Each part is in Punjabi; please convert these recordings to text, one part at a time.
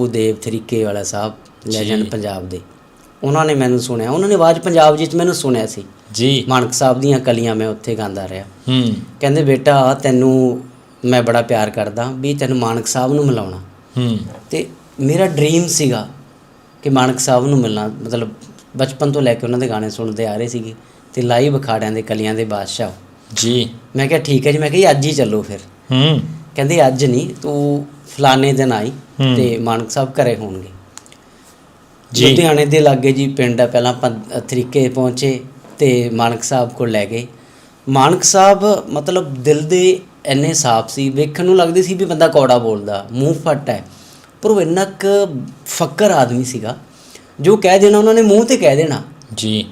ਬਾਪੂ ਦੇਵ ਤਰੀਕੇ ਵਾਲਾ ਸਾਹਿਬ ਲੈਜੈਂਡ ਪੰਜਾਬ ਦੇ। ਉਹਨਾਂ ਨੇ ਮੈਨੂੰ ਸੁਣਿਆ। ਉਹਨਾਂ ਨੇ ਆਵਾਜ਼ ਪੰਜਾਬ ਵਿੱਚ ਮੈਨੂੰ ਸੁਣਿਆ ਸੀ। ਜੀ। ਮਾਨਕ ਸਾਹਿਬ ਦੀਆਂ ਕਲੀਆਂ ਮੈਂ ਉੱਥੇ ਗਾਉਂਦਾ ਰਿਹਾ। ਹੂੰ। ਕਹਿੰਦੇ ਬੇਟਾ ਤੈਨੂੰ ਮੈਂ ਬੜਾ ਪਿਆਰ ਕਰਦਾ ਵੀ ਤੈਨੂੰ ਮਾਨਕ ਸਾਹਿਬ ਨੂੰ ਮਿਲਾਉਣਾ। ਹੂੰ। ਤੇ ਮੇਰਾ ਡ੍ਰੀਮ ਸੀਗਾ ਕਿ ਮਾਨਕ ਸਾਹਿਬ ਨੂੰ ਮਿਲਣਾ। ਮਤਲਬ ਬਚਪਨ ਤੋਂ ਲੈ ਕੇ ਉਹਨਾਂ ਦੇ ਗਾਣੇ ਸੁਣਦੇ ਆ ਰਹੇ ਸੀਗੇ ਤੇ ਲਾਈਵ ਅਖਾੜਿਆਂ ਦੇ ਕਲੀਆਂ ਦੇ ਬਾਦਸ਼ਾਹ। ਜੀ। ਮੈਂ ਕਿਹਾ ਠੀਕ ਹੈ ਜੀ। ਮੈਂ ਕਿਹਾ ਅੱਜ ਹੀ ਚੱਲੋ ਫਿਰ। ਹੂੰ। ਕਹਿੰਦੇ ਅੱਜ ਨਹੀਂ ਤੂੰ ਫਲਾਣੇ ਦਿਨ ਆਈ। ਤੇ ਮਾਨਕ ਸਾਹਿਬ ਘਰੇ ਹੋਣਗੇ। ਜੀ। ਲੁਧਿਆਣੇ ਦੇ ਲਾਗੇ ਜੀ ਪਿੰਡ ਆ ਪਹਿਲਾਂ ਆਪਾਂ ਤਰੀਕੇ ਪਹੁੰਚੇ ਤੇ ਮਾਨਕ ਸਾਹਿਬ ਕੋਲ ਲੈ ਗਏ। ਮਾਨਕ ਸਾਹਿਬ ਮਤਲਬ ਦਿਲ ਦੇ ਇੰਨੇ ਸਾਫ਼ ਸੀ ਵੇਖਣ ਨੂੰ ਲੱਗਦੇ ਸੀ ਵੀ ਬੰਦਾ ਕੌੜਾ ਬੋਲਦਾ ਮੂੰਹ ਫੱਟ ਹੈ ਪਰ ਉਹ ਇੰਨਾ ਕੁ ਫੱਕਰ ਆਦਮੀ ਸੀਗਾ ਜੋ ਕਹਿ ਦੇਣਾ ਉਹਨਾਂ ਨੇ ਮੂੰਹ ਤੇ ਕਹਿ ਦੇਣਾ। ਜੀ।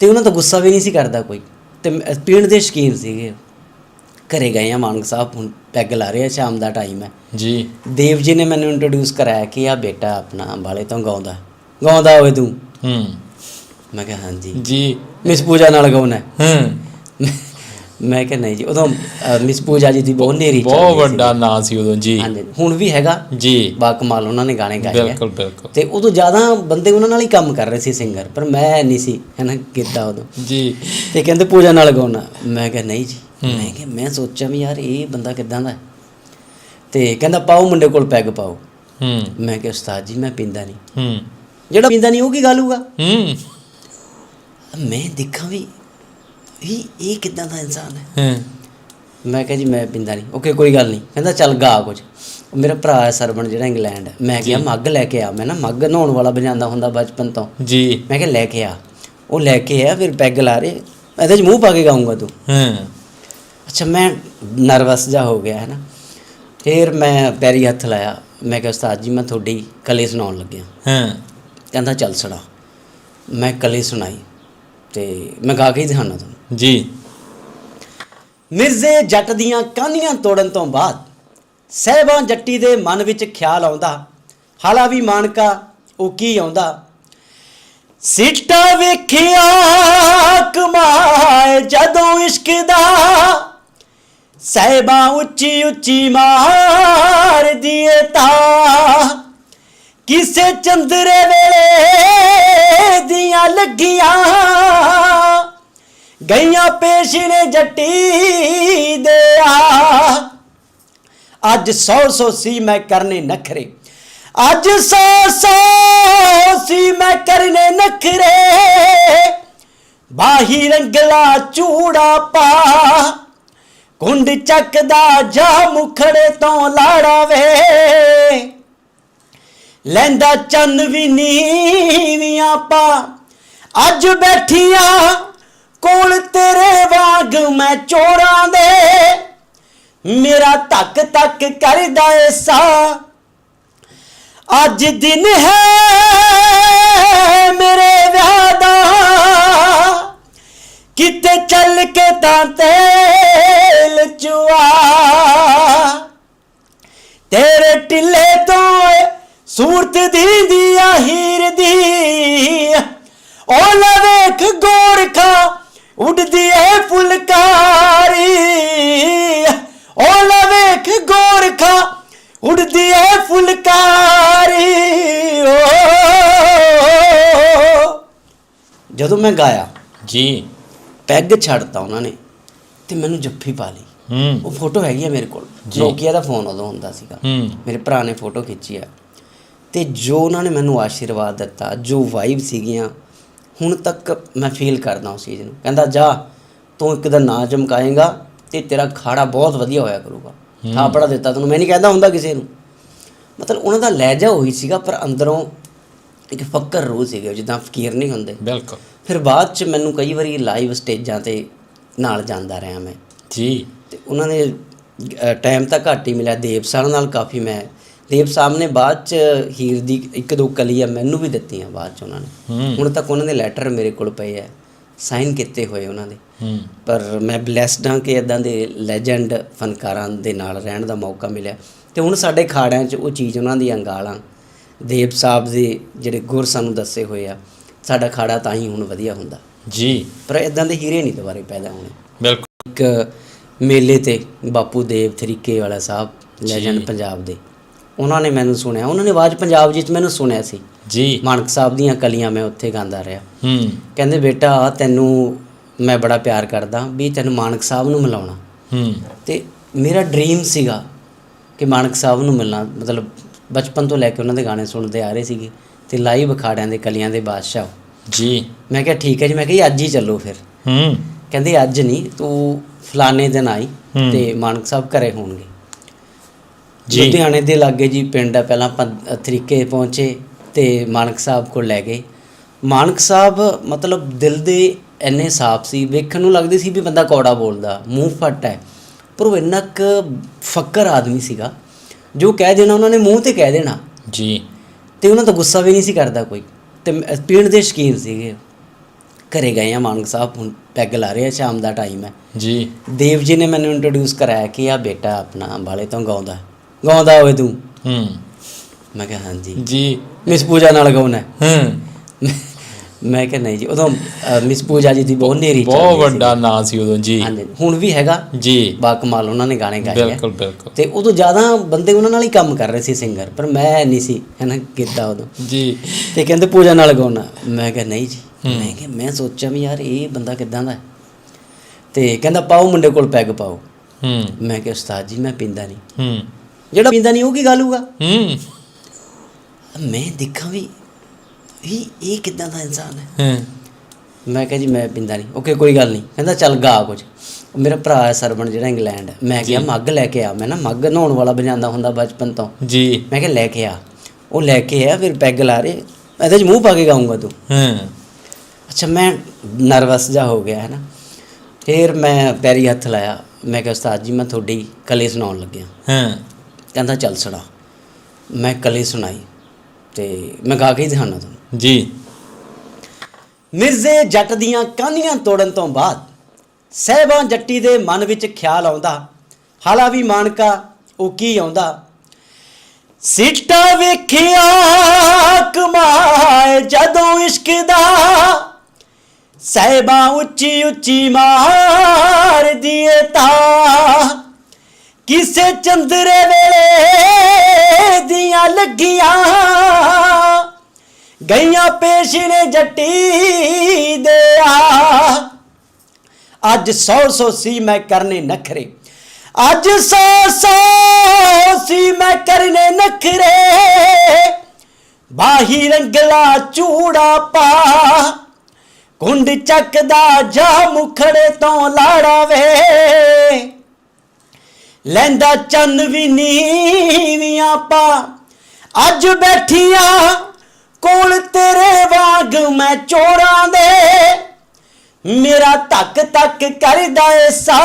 ਤੇ ਉਹਨਾਂ ਦਾ ਗੁੱਸਾ ਵੀ ਨਹੀਂ ਸੀ ਕਰਦਾ ਕੋਈ ਤੇ ਪੀਣ ਦੇ ਸ਼ੌਕੀਨ ਸੀਗੇ ਘਰੇ ਗਏ ਆ ਮਾਨਕ ਸਾਹਿਬ ਹੁਣ ਪੈਗ ਲਾ ਰਹੇ ਆ ਸ਼ਾਮ ਦਾ ਟਾਈਮ ਹੈ। ਜੀ। ਦੇਵ ਜੀ ਨੇ ਮੈਨੂੰ ਇੰਟਰੋਡਿਊਸ ਕਰਾਇਆ ਕਿ ਆ ਬੇਟਾ ਆਪਣਾ ਅੰਬਾਲੇ ਤੋਂ ਗਾਉਂਦਾ ਗਾਉਂਦਾ ਹੋਵੇ ਤੂੰ। ਹੂੰ। ਮੈਂ ਕਿਹਾ ਹਾਂਜੀ। ਜੀ। ਮਿਸ ਪੂਜਾ ਨਾਲ ਗਾਉਣਾ ਹੈ। ਮੈਂ ਕਿਹਾ ਨਹੀਂ ਜੀ ਉਦੋਂ ਮਿਸ ਪੂਜਾ ਜੀ ਦੀ ਬਹੁਤ ਨੇਰੀ ਬਹੁਤ ਵੱਡਾ ਨਾਂ ਸੀ ਉਦੋਂ ਜੀ। ਹਾਂਜੀ। ਹੁਣ ਵੀ ਹੈਗਾ। ਜੀ। ਬਾ ਕਮਾਲ ਉਹਨਾਂ ਨੇ ਗਾਣੇ ਗਾਏ ਬਿਲਕੁਲ ਬਿਲਕੁਲ। ਤੇ ਉਦੋਂ ਜ਼ਿਆਦਾ ਬੰਦੇ ਉਹਨਾਂ ਨਾਲ ਹੀ ਕੰਮ ਕਰ ਰਹੇ ਸੀ ਸਿੰਗਰ ਪਰ ਮੈਂ ਨਹੀਂ ਸੀ ਹੈਨਾ ਕੀਤਾ ਉਦੋਂ। ਜੀ। ਤੇ ਕਹਿੰਦੇ ਪੂਜਾ ਨਾਲ ਗਾਉਣਾ। ਮੈਂ ਕਿਹਾ ਨਹੀਂ ਜੀ ਮੈਂ ਕਿਹਾ ਮੈਂ ਸੋਚਿਆ ਵੀ ਯਾਰ ਇਹ ਬੰਦਾ ਕਿਦਾਂ ਦਾ ਤੇ ਕਹਿੰਦਾ ਪਾਓ ਮੁੰਡੇ ਕੋਲ ਪੈਗ ਪਾਓ। ਹੂੰ। ਮੈਂ ਕਿਹਾ ਉਸਤਾਦ ਜੀ ਮੈਂ ਪੀਂਦਾ ਨਹੀਂ। ਹੂੰ। ਜਿਹੜਾ ਪੀਂਦਾ ਨਹੀਂ ਉਹ ਕੀ ਗੱਲ ਹੋਊਗਾ? ਹੂੰ। ਮੈਂ ਦੇਖਾਂ ਵੀ ਇਹ ਇਹ ਕਿਦਾਂ ਦਾ ਇਨਸਾਨ ਹੈ। ਹੂੰ। ਮੈਂ ਕਿਹਾ ਜੀ ਮੈਂ ਪੀਂਦਾ ਨਹੀਂ। ਓਕੇ ਕੋਈ ਗੱਲ ਨਹੀਂ। ਕਹਿੰਦਾ ਚੱਲ ਗਾ ਕੁਝ। ਮੇਰਾ ਭਰਾ ਹੈ ਸਰਵਣ ਜਿਹੜਾ ਇੰਗਲੈਂਡ। ਮੈਂ ਕਿਹਾ ਮੱਗ ਲੈ ਕੇ ਆ। ਮੈਂ ਨਾ ਮੱਗ ਨਹਾਉਣ ਵਾਲਾ ਵਜਾਉਂਦਾ ਹੁੰਦਾ ਬਚਪਨ ਤੋਂ। ਜੀ। ਮੈਂ ਕਿਹਾ ਲੈ ਕੇ ਆ। ਉਹ ਲੈ ਕੇ ਆ ਫਿਰ ਪੈਗ ਲਾ ਰਹੇ। ਇਹਦੇ 'ਚ ਮੂੰਹ ਪਾ ਕੇ ਗਾਉਂਗਾ ਤੂੰ। ਹੂੰ। ਅੱਛਾ ਮੈਂ ਨਰਵਸ ਜਾ ਹੋ ਗਿਆ ਹੈ ਨਾ। ਫਿਰ ਮੈਂ ਪੈਰੀ ਹੱਥ ਲਾਇਆ। ਮੈਂ ਕਿਹਾ ਉਸਤਾਦ ਜੀ ਮੈਂ ਤੁਹਾਡੀ ਕਲੇ ਸੁਣਾਉਣ ਲੱਗਿਆ। ਹੂੰ। ਕਹਿੰਦਾ ਚੱਲ ਸੁਣਾ ਮੈਂ ਕਲੇ ਸੁਣਾਈ ਤੇ ਮੈਂ ਗਾ ਕੇ ਹੀ ਦਿਖਾਣਾ ਤੁਹਾਨੂੰ। ਜੀ। ਮਿਰਜ਼ੇ ਜੱਟ ਦੀਆਂ ਕਾਨੀਆਂ ਤੋੜਨ ਤੋਂ ਬਾਅਦ ਸਹਿਬਾਂ ਜੱਟੀ ਦੇ ਮਨ ਵਿੱਚ ਖਿਆਲ ਆਉਂਦਾ ਹਾਲਾ ਵੀ ਮਾਨਕਾ ਉਹ ਕੀ ਆਉਂਦਾ? ਸਿੱਟਾ ਵੇਖਿਆ ਕਮਾਏ ਜਦੋਂ ਇਸ਼ਕ ਦਾ ਸਹਿਬਾਂ ਉੱਚੀ ਉੱਚੀ ਮਾਰ ਦੀਏ ਤਾਂ। ਕਿਸੇ ਚੰਦਰੇ ਵੇਲੇ ਦੀਆਂ ਲੱਗੀਆਂ ਗਈਆਂ ਪੇਸ਼ ਨੇ ਜੱਟੀ ਦੇ ਆ। ਅੱਜ ਸੌ ਸੌ ਸੀ ਮੈਂ ਕਰਨੇ ਨਖਰੇ। ਅੱਜ ਸੌ ਸੌ ਸੀ ਮੈਂ ਕਰਨੇ ਨਖਰੇ। ਬਾਹੀ ਰੰਗਲਾ ਚੂੜਾ ਪਾ। ਕੁੰਡ ਚੱਕਦਾ ਜਾ ਮੁਖੜੇ ਤੋਂ ਲਾੜਾ ਵੇ ਲੈਂਦਾ ਚੰਨ ਵੀ ਨੀਵੀਆਂ ਪਾ ਅੱਜ ਬੈਠੀਆਂ ਕੋਲ ਤੇਰੇ ਵਾਂਗ ਮੈਂ ਚੋਰਾਂ ਦੇ। ਮੇਰਾ ਧੱਕ ਧੱਕ ਕਰਦਾ ਏ ਸਾ। ਅੱਜ ਦਿਨ ਹੈ ਮੇਰੇ ਵਿਆਹ ਦਾ। ਕਿਤੇ ਚੱਲ ਕੇ ਤਾਂ ਤੇਲ ਚੁਆ ਤੇਰੇ ਟਿੱਲੇ ਤੋਂ ਏ ਸੂਰਤ ਦੀ ਦੀਆ ਹੀਰ ਦੀ ਉਹ ਲੈ ਵੇਖ ਗੋਰਖਾ ਉੱਡਦੀ ਏ ਫੁਲਕਾਰੀ ਉਹ ਲੈ ਵੇਖ ਗੋਰਖਾ ਉੱਡਦੀ ਏ ਫੁਲਕਾਰੀ ਓ ਜਦੋਂ ਮੈਂ ਗਾਇਆ ਜੀ ਪੈਗ ਛੱਡਤਾ ਉਹਨਾਂ ਨੇ ਤੇ ਮੈਨੂੰ ਜੱਫੀ ਪਾ ਲਈ। ਹੂੰ। ਉਹ ਫੋਟੋ ਹੈਗੀ ਆ ਮੇਰੇ ਕੋਲ। ਨੋਕੀਆ ਦਾ ਫੋਨ ਉਦੋਂ ਹੁੰਦਾ ਸੀਗਾ। ਮੇਰੇ ਭਰਾ ਨੇ ਫੋਟੋ ਖਿੱਚੀ ਆ। ਤੇ ਜੋ ਉਹਨਾਂ ਨੇ ਮੈਨੂੰ ਆਸ਼ੀਰਵਾਦ ਦਿੱਤਾ ਜੋ ਵਾਈਬ ਸੀਗੀਆਂ ਹੁਣ ਤੱਕ ਮੈਂ ਫੀਲ ਕਰਦਾ ਉਸ ਚੀਜ਼ ਨੂੰ। ਕਹਿੰਦਾ ਜਾ ਤੂੰ ਇੱਕ ਦਿਨ ਨਾਂ ਚਮਕਾਏਗਾ ਤੇ ਤੇਰਾ ਖਾੜਾ ਬਹੁਤ ਵਧੀਆ ਹੋਇਆ ਕਰੂਗਾ। ਥਾਪੜਾ ਦਿੱਤਾ ਤੈਨੂੰ। ਮੈਂ ਨਹੀਂ ਕਹਿੰਦਾ ਹੁੰਦਾ ਕਿਸੇ ਨੂੰ। ਮਤਲਬ ਉਹਨਾਂ ਦਾ ਲਹਿਜਾ ਉਹੀ ਸੀਗਾ ਪਰ ਅੰਦਰੋਂ ਇੱਕ ਫੱਕਰ ਰੂਹ ਸੀਗੇ ਜਿੱਦਾਂ ਫਕੀਰ ਨਹੀਂ ਹੁੰਦੇ। ਬਿਲਕੁਲ। ਫਿਰ ਬਾਅਦ ਚ ਮੈਨੂੰ ਕਈ ਵਾਰੀ ਲਾਈਵ ਸਟੇਜਾਂ ਤੇ ਨਾਲ ਜਾਂਦਾ ਰਿਹਾ ਮੈਂ। ਜੀ। ਤੇ ਉਹਨਾਂ ਨੇ ਟਾਈਮ ਤਾਂ ਘੱਟ ਹੀ ਮਿਲਿਆ। ਦੇਵ ਸਾਹਿਬ ਨਾਲ ਕਾਫੀ ਮੈਂ ਦੇਵ ਸਾਹਿਬ ਨੇ ਬਾਅਦ ਚ ਹੀਰ ਦੀ ਇੱਕ ਦੋ ਕਲੀਆਂ ਮੈਨੂੰ ਵੀ ਦਿੱਤੀਆਂ ਬਾਅਦ ਚ ਉਹਨਾਂ ਨੇ। ਹੁਣ ਤੱਕ ਉਹਨਾਂ ਦੇ ਲੈਟਰ ਮੇਰੇ ਕੋਲ ਪਏ ਆ ਸਾਈਨ ਕੀਤੇ ਹੋਏ ਉਹਨਾਂ ਦੇ। ਪਰ ਮੈਂ ਬlesed ਹਾਂ ਕਿ ਇਦਾਂ ਦੇ ਲੈਜੈਂਡ ਫਨਕਾਰਾਂ ਦੇ ਨਾਲ ਰਹਿਣ ਦਾ ਮੌਕਾ ਮਿਲਿਆ। ਤੇ ਹੁਣ ਸਾਡੇ ਖਾੜਿਆਂ 'ਚ ਉਹ ਚੀਜ਼ ਉਹਨਾਂ ਦੀਆਂ ਗਾਲਾਂ ਦੇਵ ਸਾਹਿਬ ਦੇ ਜਿਹੜੇ ਗੁਰ ਸਾਨੂੰ ਦੱਸੇ ਹੋਏ ਆ ਸਾਡਾ ਖਾੜਾ ਤਾਂ ਹੀ ਹੁਣ ਵਧੀਆ ਹੁੰਦਾ। ਜੀ। ਪਰ ਇਦਾਂ ਦੇ ਹੀਰੇ ਨਹੀਂ ਦੁਬਾਰੇ ਪੈਦਾ ਹੋਣੇ। ਬਿਲਕੁਲ। ਇੱਕ ਮੇਲੇ ਤੇ ਬਾਪੂ ਦੇਵ ਤਰੀਕੇ ਵਾਲਾ ਸਾਹਿਬ ਲੈਜੈਂਡ। ਪੰਜਾਬ ਦੇ। ਉਹਨਾਂ ਨੇ ਮੈਨੂੰ ਸੁਣਿਆ। ਉਹਨਾਂ ਨੇ ਆਵਾਜ਼ ਪੰਜਾਬ ਵਿੱਚ ਮੈਨੂੰ ਸੁਣਿਆ ਸੀ। ਜੀ। ਮਾਨਕ ਸਾਹਿਬ ਦੀਆਂ ਕਲੀਆਂ ਮੈਂ ਉੱਥੇ ਗਾਉਂਦਾ ਰਿਹਾ। ਹੂੰ। ਕਹਿੰਦੇ ਬੇਟਾ ਤੈਨੂੰ ਮੈਂ ਬੜਾ ਪਿਆਰ ਕਰਦਾ ਵੀ ਤੈਨੂੰ ਮਾਨਕ ਸਾਹਿਬ ਨੂੰ ਮਿਲਾਉਣਾ। ਹੂੰ। ਤੇ ਮੇਰਾ ਡ੍ਰੀਮ ਸੀਗਾ ਕਿ ਮਾਨਕ ਸਾਹਿਬ ਨੂੰ ਮਿਲਣਾ ਮਤਲਬ ਬਚਪਨ ਤੋਂ ਲੈ ਕੇ ਉਹਨਾਂ ਦੇ ਗਾਣੇ ਸੁਣਦੇ ਆ ਰਹੇ ਸੀਗੇ ਤੇ ਲਾਈਵ ਅਖਾੜਿਆਂ ਦੇ ਕਲੀਆਂ ਦੇ ਬਾਦਸ਼ਾਹ ਜੀ। ਮੈਂ ਕਿਹਾ ਠੀਕ ਹੈ ਜੀ। ਮੈਂ ਕਿਹਾ ਅੱਜ ਹੀ ਚੱਲੋ ਫਿਰ। ਹੂੰ। ਕਹਿੰਦੇ ਅੱਜ ਨਹੀਂ ਤੂੰ ਫਲਾਣੇ ਦਿਨ ਆਈ। ਤੇ ਮਾਨਕ ਸਾਹਿਬ ਘਰੇ ਹੋਣਗੇ। ਜੀ। ਲੁਧਿਆਣੇ ਦੇ ਲਾਗੇ ਜੀ ਪਿੰਡ ਆ ਪਹਿਲਾਂ ਤਰੀਕੇ ਪਹੁੰਚੇ ਤੇ ਮਾਨਕ ਸਾਹਿਬ ਕੋਲ ਲੈ ਗਏ। ਮਾਨਕ ਸਾਹਿਬ ਮਤਲਬ ਦਿਲ ਦੇ ਇੰਨੇ ਸਾਫ਼ ਸੀ ਵੇਖਣ ਨੂੰ ਲੱਗਦੇ ਸੀ ਵੀ ਬੰਦਾ ਕੌੜਾ ਬੋਲਦਾ ਮੂੰਹ ਫੱਟ ਹੈ ਪਰ ਉਹ ਇੰਨਾ ਕੁ ਫੱਕਰ ਆਦਮੀ ਸੀਗਾ ਜੋ ਕਹਿ ਦੇਣਾ ਉਹਨਾਂ ਨੇ ਮੂੰਹ ਤੇ ਕਹਿ ਦੇਣਾ। ਜੀ। ਤੇ ਉਹਨਾਂ ਦਾ ਗੁੱਸਾ ਵੀ ਨਹੀਂ ਸੀ ਕਰਦਾ ਕੋਈ। ਤੇ ਪੀਣ ਦੇ ਸ਼ਕੀਨ ਸੀਗੇ। ਘਰੇ ਗਏ ਆ ਮਾਨਕ ਸਾਹਿਬ ਹੁਣ ਪੈਗ ਲਾ ਰਹੇ ਆ ਸ਼ਾਮ ਦਾ ਟਾਈਮ ਹੈ। ਜੀ। ਦੇਵ ਜੀ ਨੇ ਮੈਨੂੰ ਇੰਟਰੋਡਿਊਸ ਕਰਾਇਆ ਕਿ ਆ ਬੇਟਾ ਆਪਣਾ ਅੰਬਾਲੇ ਤੋਂ ਗਾਉਂਦਾ। ਗਾਉਂਦਾ ਹੋਵੇ ਤੂੰ। ਹੂੰ। ਮੈਂ ਕਿਹਾ ਹਾਂਜੀ। ਜੀ। ਮਿਸ ਪੂਜਾ ਨਾਲ ਗਾਉਣਾ ਹੈ। ਮੈਂ ਕਿਹਾ ਨਹੀਂ ਜੀ ਉਦੋਂ ਮਿਸ ਪੂਜਾ ਜੀ ਦੀ ਬਹੁਤ ਨੇਰੀ ਬਹੁਤ ਵੱਡਾ ਨਾਂ ਸੀ ਉਦੋਂ ਜੀ। ਹੁਣ ਵੀ ਹੈਗਾ। ਜੀ। ਬਾ ਕਮਾਲ ਉਹਨਾਂ ਨੇ ਗਾਣੇ ਗਾਏ ਬਿਲਕੁਲ ਬਿਲਕੁਲ। ਤੇ ਉਦੋਂ ਜ਼ਿਆਦਾ ਬੰਦੇ ਉਹਨਾਂ ਨਾਲ ਹੀ ਕੰਮ ਕਰ ਰਹੇ ਸੀ ਸਿੰਗਰ ਪਰ ਮੈਂ ਨਹੀਂ ਸੀ ਹੈਨਾ ਕੀਤਾ ਉਦੋਂ। ਜੀ। ਤੇ ਕਹਿੰਦੇ ਪੂਜਾ ਨਾਲ ਗਾਉਣਾ। ਮੈਂ ਕਿਹਾ ਨਹੀਂ ਜੀ। ਮੈਂ ਕਿਹਾ ਮੈਂ ਸੋਚਿਆ ਵੀ ਯਾਰ ਇਹ ਬੰਦਾ ਕਿਦਾਂ ਦਾ? ਤੇ ਕਹਿੰਦਾ ਪਾਓ ਮੁੰਡੇ ਕੋਲ ਪੈਗ ਪਾਓ। ਹੂੰ। ਮੈਂ ਕਿਹਾ ਉਸਤਾਦ ਜੀ ਮੈਂ ਪੀਂਦਾ ਨਹੀਂ। ਹੂੰ। ਜਿਹੜਾ ਪੀਂਦਾ ਨਹੀਂ ਉਹ ਕੀ ਗੱਲ ਹੋਊਗਾ? ਹੂੰ। ਮੈਂ ਦੇਖਾਂ ਵੀ ਇਹ ਇਹ ਕਿਦਾਂ ਦਾ ਇਨਸਾਨ ਹੈ? ਹੂੰ। ਮੈਂ ਕਿਹਾ ਜੀ ਮੈਂ ਪੀਂਦਾ ਨਹੀਂ। ਓਕੇ ਕੋਈ ਗੱਲ ਨਹੀਂ। ਕਹਿੰਦਾ ਚੱਲ ਗਾ ਕੁਝ। ਮੇਰਾ ਭਰਾ ਹੈ ਸਰਵਣ ਜਿਹੜਾ ਇੰਗਲੈਂਡ ਹੈ। ਮੈਂ ਕਿਹਾ ਮੱਗ ਲੈ ਕੇ ਆ। ਮੈਂ ਨਾ ਮੱਗ ਨਹਾਉਣ ਵਾਲਾ ਵਜਾਉਂਦਾ ਹੁੰਦਾ ਬਚਪਨ ਤੋਂ। ਜੀ। ਮੈਂ ਕਿਹਾ ਲੈ ਕੇ ਆ। ਉਹ ਲੈ ਕੇ ਆ ਫਿਰ ਪੈਗ ਲਾ ਰਹੇ। ਇਹਦੇ 'ਚ ਮੂੰਹ ਪਾ ਕੇ ਗਾਉਂਗਾ ਤੂੰ। ਹੂੰ। ਅੱਛਾ ਮੈਂ ਨਰਵਸ ਜਾ ਹੋ ਗਿਆ ਹੈ ਨਾ ਫਿਰ ਮੈਂ ਪੈਰੀ ਹੱਥ ਲਾਇਆ। ਮੈਂ ਕਿਹਾ ਉਸਤਾਦ ਜੀ ਮੈਂ ਤੁਹਾਡੀ ਕਲੇ ਸੁਣਾਉਣ ਲੱਗਿਆ। ਹੂੰ। ਕਹਿੰਦਾ ਚੱਲ ਸੁਣਾ। ਮੈਂ ਕਲੇ ਸੁਣਾਈ। ਤੇ ਮੈਂ ਗਾ ਕੇ ਹੀ ਦਿਖਾਉਣਾ ਤੁਹਾਨੂੰ। ਜੀ। ਮਿਰਜ਼ੇ ਜੱਟ ਦੀਆਂ ਕਾਨੀਆਂ ਤੋੜਨ ਤੋਂ ਬਾਅਦ ਸਹਿਬਾਂ ਜੱਟੀ ਦੇ ਮਨ ਵਿੱਚ ਖਿਆਲ ਆਉਂਦਾ ਹਾਲਾ ਵੀ ਮਾਨਕਾ ਉਹ ਕੀ ਆਉਂਦਾ? ਸਿੱਟਾ ਵੇਖਿਆ ਕਮਾਏ ਜਦੋਂ ਇਸ਼ਕ ਦਾ, ਸਹਿਬਾਂ ਉੱਚੀ ਉੱਚੀ ਮਾਰ ਦੀਏ ਤਾਂ, ਕਿਸੇ ਚੰਦਰੇ ਵੇਲੇ ਦੀਆਂ ਲੱਗੀਆਂ। ਗਈਆਂ ਪੇਸ਼ ਨੇ ਜੱਟੀ ਦੇ ਆ ਅੱਜ ਸੌ ਸੌ ਸੀ ਮੈਂ ਕਰਨੇ ਨਖਰੇ। ਅੱਜ ਸੌ ਸੌ ਸੀ ਮੈਂ ਕਰਨੇ ਨਖਰੇ। ਬਾਹੀ ਰੰਗਲਾ ਚੂੜਾ ਪਾ। ਕੁੰਡ ਚੱਕਦਾ ਜਾ ਮੁਖੜੇ ਤੋਂ ਲਾੜਾ ਵੇ। ਲੈਂਦਾ ਚੰਨ ਵੀ ਨੀਵੀਆਂ ਪਾ। ਅੱਜ ਬੈਠੀਆਂ ਕੋਲ ਤੇਰੇ ਵਾਂਗ ਮੈਂ ਚੋਰਾਂ ਦੇ। ਮੇਰਾ ਧੱਕ ਧੱਕ ਕਰਦਾ ਏ ਸਾ।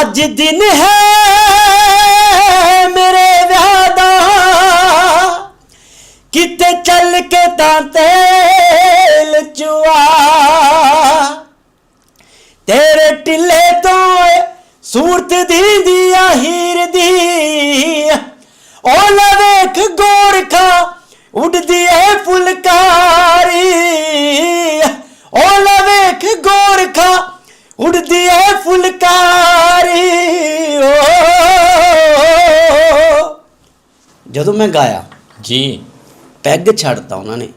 ਅੱਜ ਦਿਨ ਹੈ ਮੇਰੇ ਵਿਆਹ ਦਾ। ਕਿਤੇ ਚੱਲ ਕੇ ਤਾਂ ਤੇਲ ਚੁਆ। ਤੇਰੇ ਟਿੱਲੇ ਤੋਂ ਸੂਰਤ ਦੀ ਦੀਆ ਹੀਰ ਦੀ ਉਹ ਲੈ ਗੋਰਖਾ ਉੱਡਦੀ ਏ ਫੁਲਕਾਰੀ। ਉਹ ਲੈ ਵੇਖ ਗੋਰਖਾ ਉੱਡਦੀ ਏ ਫੁਲਕਾਰੀ। ਓ। ਜਦੋਂ ਮੈਂ ਗਾਇਆ ਜੀ। ਪੈਗ ਛੱਡਤਾ ਉਹਨਾਂ ਨੇ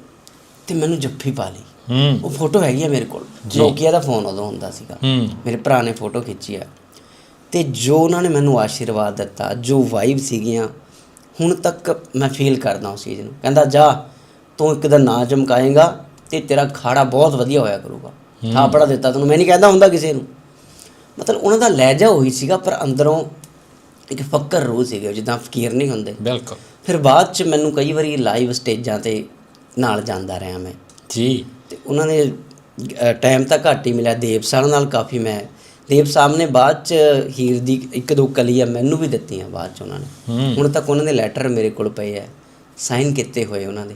ਤੇ ਮੈਨੂੰ ਜੱਫੀ ਪਾ ਲਈ। ਹੂੰ। ਉਹ ਫੋਟੋ ਹੈਗੀ ਆ ਮੇਰੇ ਕੋਲ। ਜੀ। ਨੋਕੀਆ ਦਾ ਫੋਨ ਉਦੋਂ ਹੁੰਦਾ ਸੀਗਾ। ਮੇਰੇ ਭਰਾ ਨੇ ਫੋਟੋ ਖਿੱਚੀ ਆ। ਤੇ ਜੋ ਉਹਨਾਂ ਨੇ ਮੈਨੂੰ ਆਸ਼ੀਰਵਾਦ ਦਿੱਤਾ ਜੋ ਵਾਈਬ ਸੀਗੀਆਂ ਹੁਣ ਤੱਕ ਮੈਂ ਫੀਲ ਕਰਦਾ ਉਸ ਚੀਜ਼ ਨੂੰ। ਕਹਿੰਦਾ ਜਾ ਤੂੰ ਇੱਕ ਦਿਨ ਨਾਂ ਚਮਕਾਏਗਾ ਤੇ ਤੇਰਾ ਖਾੜਾ ਬਹੁਤ ਵਧੀਆ ਹੋਇਆ ਕਰੂਗਾ। ਥਾਪੜਾ ਦਿੱਤਾ ਤੈਨੂੰ। ਮੈਂ ਨਹੀਂ ਕਹਿੰਦਾ ਹੁੰਦਾ ਕਿਸੇ ਨੂੰ। ਮਤਲਬ ਉਹਨਾਂ ਦਾ ਲਹਿਜਾ ਉਹੀ ਸੀਗਾ ਪਰ ਅੰਦਰੋਂ ਇੱਕ ਫੱਕਰ ਰੂਹ ਸੀਗੇ ਜਿੱਦਾਂ ਫਕੀਰ ਨਹੀਂ ਹੁੰਦੇ। ਬਿਲਕੁਲ। ਫਿਰ ਬਾਅਦ ਚ ਮੈਨੂੰ ਕਈ ਵਾਰੀ ਲਾਈਵ ਸਟੇਜਾਂ ਤੇ ਨਾਲ ਜਾਂਦਾ ਰਿਹਾ ਮੈਂ। ਜੀ। ਤੇ ਉਹਨਾਂ ਨੇ ਟਾਈਮ ਤਾਂ ਘੱਟ ਹੀ ਮਿਲਿਆ। ਦੇਵ ਸਾਹਿਬ ਨਾਲ ਕਾਫੀ ਮੈਂ ਦੇਵ ਸਾਹਿਬ ਨੇ ਬਾਅਦ ਚ ਹੀਰ ਦੀ ਇੱਕ ਦੋ ਕਲੀਆਂ ਮੈਨੂੰ ਵੀ ਦਿੱਤੀਆਂ ਬਾਅਦ ਚ ਉਹਨਾਂ ਨੇ। ਹੁਣ ਤੱਕ ਉਹਨਾਂ ਦੇ ਲੈਟਰ ਮੇਰੇ ਕੋਲ ਪਏ ਆ। ਸਾਈਨ ਕੀਤੇ ਹੋਏ ਉਹਨਾਂ ਦੇ।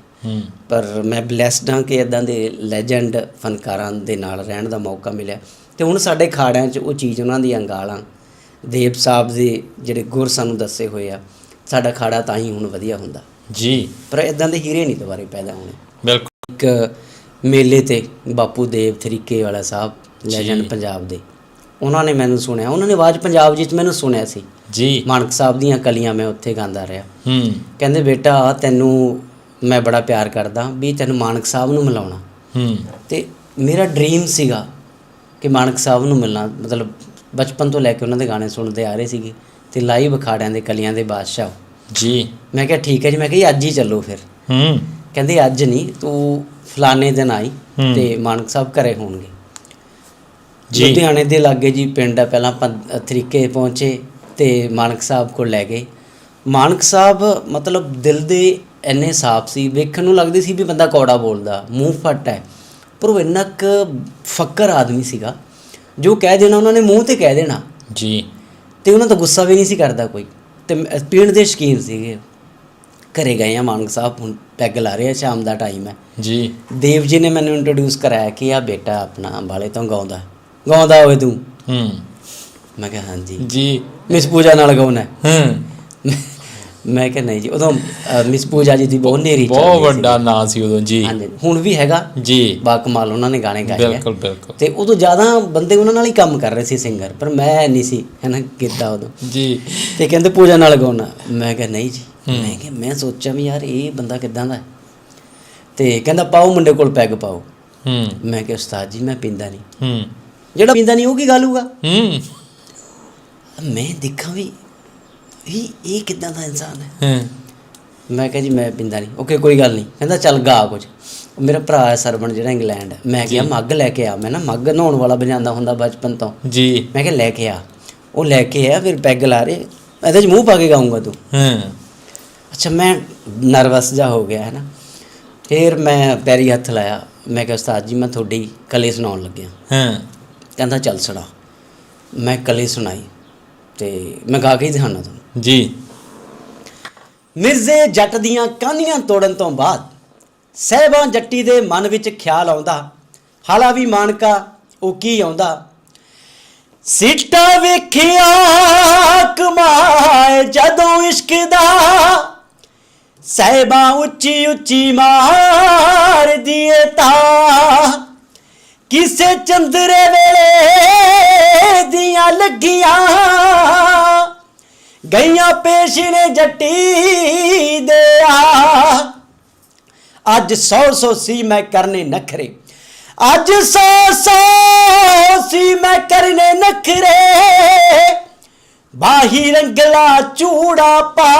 ਪਰ ਮੈਂ ਬlesed ਹਾਂ ਕਿ ਇਦਾਂ ਦੇ ਲੈਜੈਂਡ ਫਨਕਾਰਾਂ ਦੇ ਨਾਲ ਰਹਿਣ ਦਾ ਮੌਕਾ ਮਿਲਿਆ। ਤੇ ਹੁਣ ਸਾਡੇ ਖਾੜਿਆਂ 'ਚ ਉਹ ਚੀਜ਼ ਉਹਨਾਂ ਦੀਆਂ ਗਾਲਾਂ ਦੇਵ ਸਾਹਿਬ ਦੇ ਜਿਹੜੇ ਗੁਰ ਸਾਨੂੰ ਦੱਸੇ ਹੋਏ ਆ ਸਾਡਾ ਖਾੜਾ ਤਾਂ ਹੀ ਹੁਣ ਵਧੀਆ ਹੁੰਦਾ। ਜੀ। ਪਰ ਇਦਾਂ ਦੇ ਹੀਰੇ ਨਹੀਂ ਦੁਬਾਰੇ ਪੈਦਾ ਹੋਣੇ। ਬਿਲਕੁਲ। ਇੱਕ ਮੇਲੇ ਤੇ ਬਾਪੂ ਦੇਵ ਤਰੀਕੇ ਵਾਲਾ ਸਾਹਿਬ ਲੈਜੈਂਡ। ਪੰਜਾਬ ਦੇ। ਉਹਨਾਂ ਨੇ ਮੈਨੂੰ ਸੁਣਿਆ। ਉਹਨਾਂ ਨੇ ਆਵਾਜ਼ ਪੰਜਾਬ ਵਿੱਚ ਮੈਨੂੰ ਸੁਣਿਆ ਸੀ। ਜੀ। ਮਾਨਕ ਸਾਹਿਬ ਦੀਆਂ ਕਲੀਆਂ ਮੈਂ ਉੱਥੇ ਗਾਉਂਦਾ ਰਿਹਾ। ਹੂੰ। ਕਹਿੰਦੇ ਬੇਟਾ ਤੈਨੂੰ ਮੈਂ ਬੜਾ ਪਿਆਰ ਕਰਦਾ ਵੀ ਤੈਨੂੰ ਮਾਨਕ ਸਾਹਿਬ ਨੂੰ ਮਿਲਾਉਣਾ। ਹੂੰ। ਤੇ ਮੇਰਾ ਡ੍ਰੀਮ ਸੀਗਾ ਕਿ ਮਾਨਕ ਸਾਹਿਬ ਨੂੰ ਮਿਲਣਾ। ਮਤਲਬ ਬਚਪਨ ਤੋਂ ਲੈ ਕੇ ਉਹਨਾਂ ਦੇ ਗਾਣੇ ਸੁਣਦੇ ਆ ਰਹੇ ਸੀਗੇ ਤੇ ਲਾਈਵ ਅਖਾੜਿਆਂ ਦੇ ਕਲੀਆਂ ਦੇ ਬਾਦਸ਼ਾਹ। ਜੀ। ਮੈਂ ਕਿਹਾ ਠੀਕ ਹੈ ਜੀ। ਮੈਂ ਕਿਹਾ ਜੀ ਅੱਜ ਹੀ ਚੱਲੋ ਫਿਰ। ਹੂੰ। ਕਹਿੰਦੇ ਅੱਜ ਨਹੀਂ ਤੂੰ ਫਲਾਣੇ ਦਿਨ ਆਈ। ਤੇ ਮਾਨਕ ਸਾਹਿਬ ਘਰੇ ਹੋਣਗੇ। ਜੀ ਲੁਧਿਆਣੇ ਦੇ ਲਾਗੇ ਜੀ ਪਿੰਡ ਹੈ ਪਹਿਲਾਂ ਤਰੀਕੇ ਪਹੁੰਚੇ ਤੇ ਮਾਨਕ ਸਾਹਿਬ ਕੋਲ ਲੈ ਗਏ। ਮਾਨਕ ਸਾਹਿਬ ਮਤਲਬ ਦਿਲ ਦੇ ਇੰਨੇ ਸਾਫ਼ ਸੀ ਵੇਖਣ ਨੂੰ ਲੱਗਦੀ ਸੀ ਵੀ ਬੰਦਾ ਕੌੜਾ ਬੋਲਦਾ ਮੂੰਹ ਫੱਟ ਹੈ ਪਰ ਉਹ ਇੰਨਾ ਕੁ ਫੱਕਰ ਆਦਮੀ ਸੀਗਾ ਜੋ ਕਹਿ ਦੇਣਾ ਉਹਨਾਂ ਨੇ ਮੂੰਹ ਤੇ ਕਹਿ ਦੇਣਾ। ਜੀ। ਤੇ ਉਹਨਾਂ ਦਾ ਗੁੱਸਾ ਵੀ ਨਹੀਂ ਸੀ ਕਰਦਾ ਕੋਈ ਤੇ ਪੀਣ ਦੇ ਸ਼ਕੀਨ ਸੀਗੇ। ਘਰੇ ਗਏ ਆ ਮਾਨਕ ਸਾਹਿਬ ਹੁਣ ਪੈਗ ਲਾ ਰਹੇ ਆ ਸ਼ਾਮ ਦਾ ਟਾਈਮ ਹੈ। ਜੀ। ਦੇਵ ਜੀ ਨੇ ਮੈਨੂੰ ਇੰਟਰੋਡਿਊਸ ਕਰਾਇਆ ਕਿ ਆ ਬੇਟਾ ਆਪਣਾ ਅੰਬਾਲੇ ਤੋਂ ਗਾਉਂਦਾ। ਗਾਉਂਦਾ ਹੋਵੇ ਤੂੰ। ਹੂੰ। ਮੈਂ ਕਿਹਾ ਹਾਂਜੀ। ਜੀ। ਮਿਸ ਪੂਜਾ ਨਾਲ ਗਾਉਣਾ ਹੈ। ਹੂੰ ਮੈਂ ਕਿਹਾ ਨਹੀਂ ਜੀ ਉਦੋਂ ਮਿਸ ਪੂਜਾ ਜੀ ਦੀ ਬਹੁਤ ਨੇਰੀ ਬਹੁਤ ਵੱਡਾ ਨਾਂ ਸੀ ਉਦੋਂ ਜੀ। ਹੁਣ ਵੀ ਹੈਗਾ। ਜੀ। ਬਾ ਕਮਾਲ ਉਹਨਾਂ ਨੇ ਗਾਣੇ ਗਾਏ ਬਿਲਕੁਲ ਬਿਲਕੁਲ। ਤੇ ਉਦੋਂ ਜ਼ਿਆਦਾ ਬੰਦੇ ਉਹਨਾਂ ਨਾਲ ਹੀ ਕੰਮ ਕਰ ਰਹੇ ਸੀ ਸਿੰਗਰ ਪਰ ਮੈਂ ਨਹੀਂ ਸੀ ਹੈਨਾ ਕੀਤਾ ਉਦੋਂ। ਜੀ। ਤੇ ਕਹਿੰਦੇ ਪੂਜਾ ਨਾਲ ਗਾਉਣਾ। ਮੈਂ ਕਿਹਾ ਨਹੀਂ ਜੀ। ਮੈਂ ਕਿਹਾ ਮੈਂ ਸੋਚਿਆ ਵੀ ਯਾਰ ਇਹ ਬੰਦਾ ਕਿਦਾਂ ਦਾ? ਤੇ ਕਹਿੰਦਾ ਪਾਓ ਮੁੰਡੇ ਕੋਲ ਪੈਗ ਪਾਓ। ਹੂੰ। ਮੈਂ ਕਿਹਾ ਉਸਤਾਦ ਜੀ ਮੈਂ ਪੀਂਦਾ ਨਹੀਂ। ਹੂੰ। ਜਿਹੜਾ ਪੀਂਦਾ ਨਹੀਂ ਉਹ ਕੀ ਗੱਲ ਹੋਊਗਾ? ਹੂੰ। ਮੈਂ ਦੇਖਾਂ ਵੀ ਇਹ ਇਹ ਕਿਦਾਂ ਦਾ ਇਨਸਾਨ ਹੈ। ਹੂੰ। ਮੈਂ ਕਿਹਾ ਜੀ ਮੈਂ ਪੀਂਦਾ ਨਹੀਂ। ਓਕੇ ਕੋਈ ਗੱਲ ਨਹੀਂ। ਕਹਿੰਦਾ ਚੱਲ ਗਾ ਕੁਝ। ਮੇਰਾ ਭਰਾ ਹੈ ਸਰਵਣ ਜਿਹੜਾ ਇੰਗਲੈਂਡ। ਮੈਂ ਕਿਹਾ ਮੱਗ ਲੈ ਕੇ ਆ। ਮੈਂ ਨਾ ਮੱਗ ਨਹਾਉਣ ਵਾਲਾ ਵਜਾਉਂਦਾ ਹੁੰਦਾ ਬਚਪਨ ਤੋਂ। ਜੀ। ਮੈਂ ਕਿਹਾ ਲੈ ਕੇ ਆ। ਉਹ ਲੈ ਕੇ ਆ ਫਿਰ ਪੈਗ ਲਾ ਰਹੇ। ਇਹਦੇ 'ਚ ਮੂੰਹ ਪਾ ਕੇ ਗਾਉਂਗਾ ਤੂੰ। ਹੂੰ। ਅੱਛਾ ਮੈਂ ਨਰਵਸ ਜਾ ਹੋ ਗਿਆ ਹੈ ਨਾ ਫਿਰ ਮੈਂ ਪੈਰੀ ਹੱਥ ਲਾਇਆ। ਮੈਂ ਕਿਹਾ ਉਸਤਾਦ ਜੀ ਮੈਂ ਤੁਹਾਡੀ ਕਲੇ ਸੁਣਾਉਣ ਲੱਗਿਆ। ਹੂੰ। ਕਹਿੰਦਾ ਚੱਲ ਸੁਣਾ। ਮੈਂ ਕਲੇ ਸੁਣਾਈ ਤੇ ਮੈਂ ਗਾ ਕੇ ਹੀ ਦਿਖਾਉਣਾ ਤੁਹਾਨੂੰ। ਜੀ। ਮਿਰਜ਼ੇ ਜੱਟ ਦੀਆਂ ਕਾਨੀਆਂ ਤੋੜਨ ਤੋਂ ਬਾਅਦ ਸਹਿਬਾਂ ਜੱਟੀ ਦੇ ਮਨ ਵਿੱਚ ਖਿਆਲ ਆਉਂਦਾ ਹਾਲਾ ਵੀ ਮਾਨਕਾ ਉਹ ਕੀ ਆਉਂਦਾ? ਸਿੱਟਾ ਵੇਖਿਆ ਕਮਾਏ ਜਦੋਂ ਇਸ਼ਕ ਦਾ ਸਹਿਬਾਂ ਉੱਚੀ ਉੱਚੀ ਮਾਰ ਦੀਏ ਤਾਂ। ਕਿਸੇ ਚੰਦਰੇ ਵੇਲੇ ਦੀਆਂ ਲੱਗੀਆਂ ਗਈਆਂ ਪੇਸ਼ ਨੇ ਜੱਟੀ ਦੇ ਆ ਅੱਜ ਸੌ ਸੌ ਸੀ ਮੈਂ ਕਰਨੇ ਨਖਰੇ। ਅੱਜ ਸੌ ਸੌ ਸੀ ਮੈਂ ਕਰਨੇ ਨਖਰੇ। ਬਾਹੀ ਰੰਗਲਾ ਚੂੜਾ ਪਾ।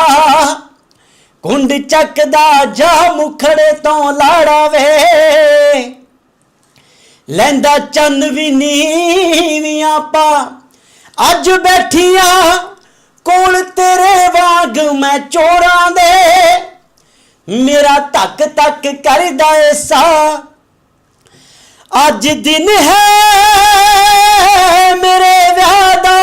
ਕੁੰਡ ਚੱਕਦਾ ਜਾ ਮੁਖੜੇ ਤੋਂ ਲਾੜਾ ਵੇ। ਲੈਂਦਾ ਚੰਨ ਵੀ ਨੀਵੀਆਂ ਪਾ ਅੱਜ ਬੈਠੀਆਂ ਕੋਲ ਤੇਰੇ ਵਾਂਗ ਮੈਂ ਚੋਰਾਂ ਦੇ। ਮੇਰਾ ਧੱਕ ਧੱਕ ਕਰਦਾ ਏ ਸਾ। ਅੱਜ ਦਿਨ ਹੈ ਮੇਰੇ ਵਿਆਹ ਦਾ।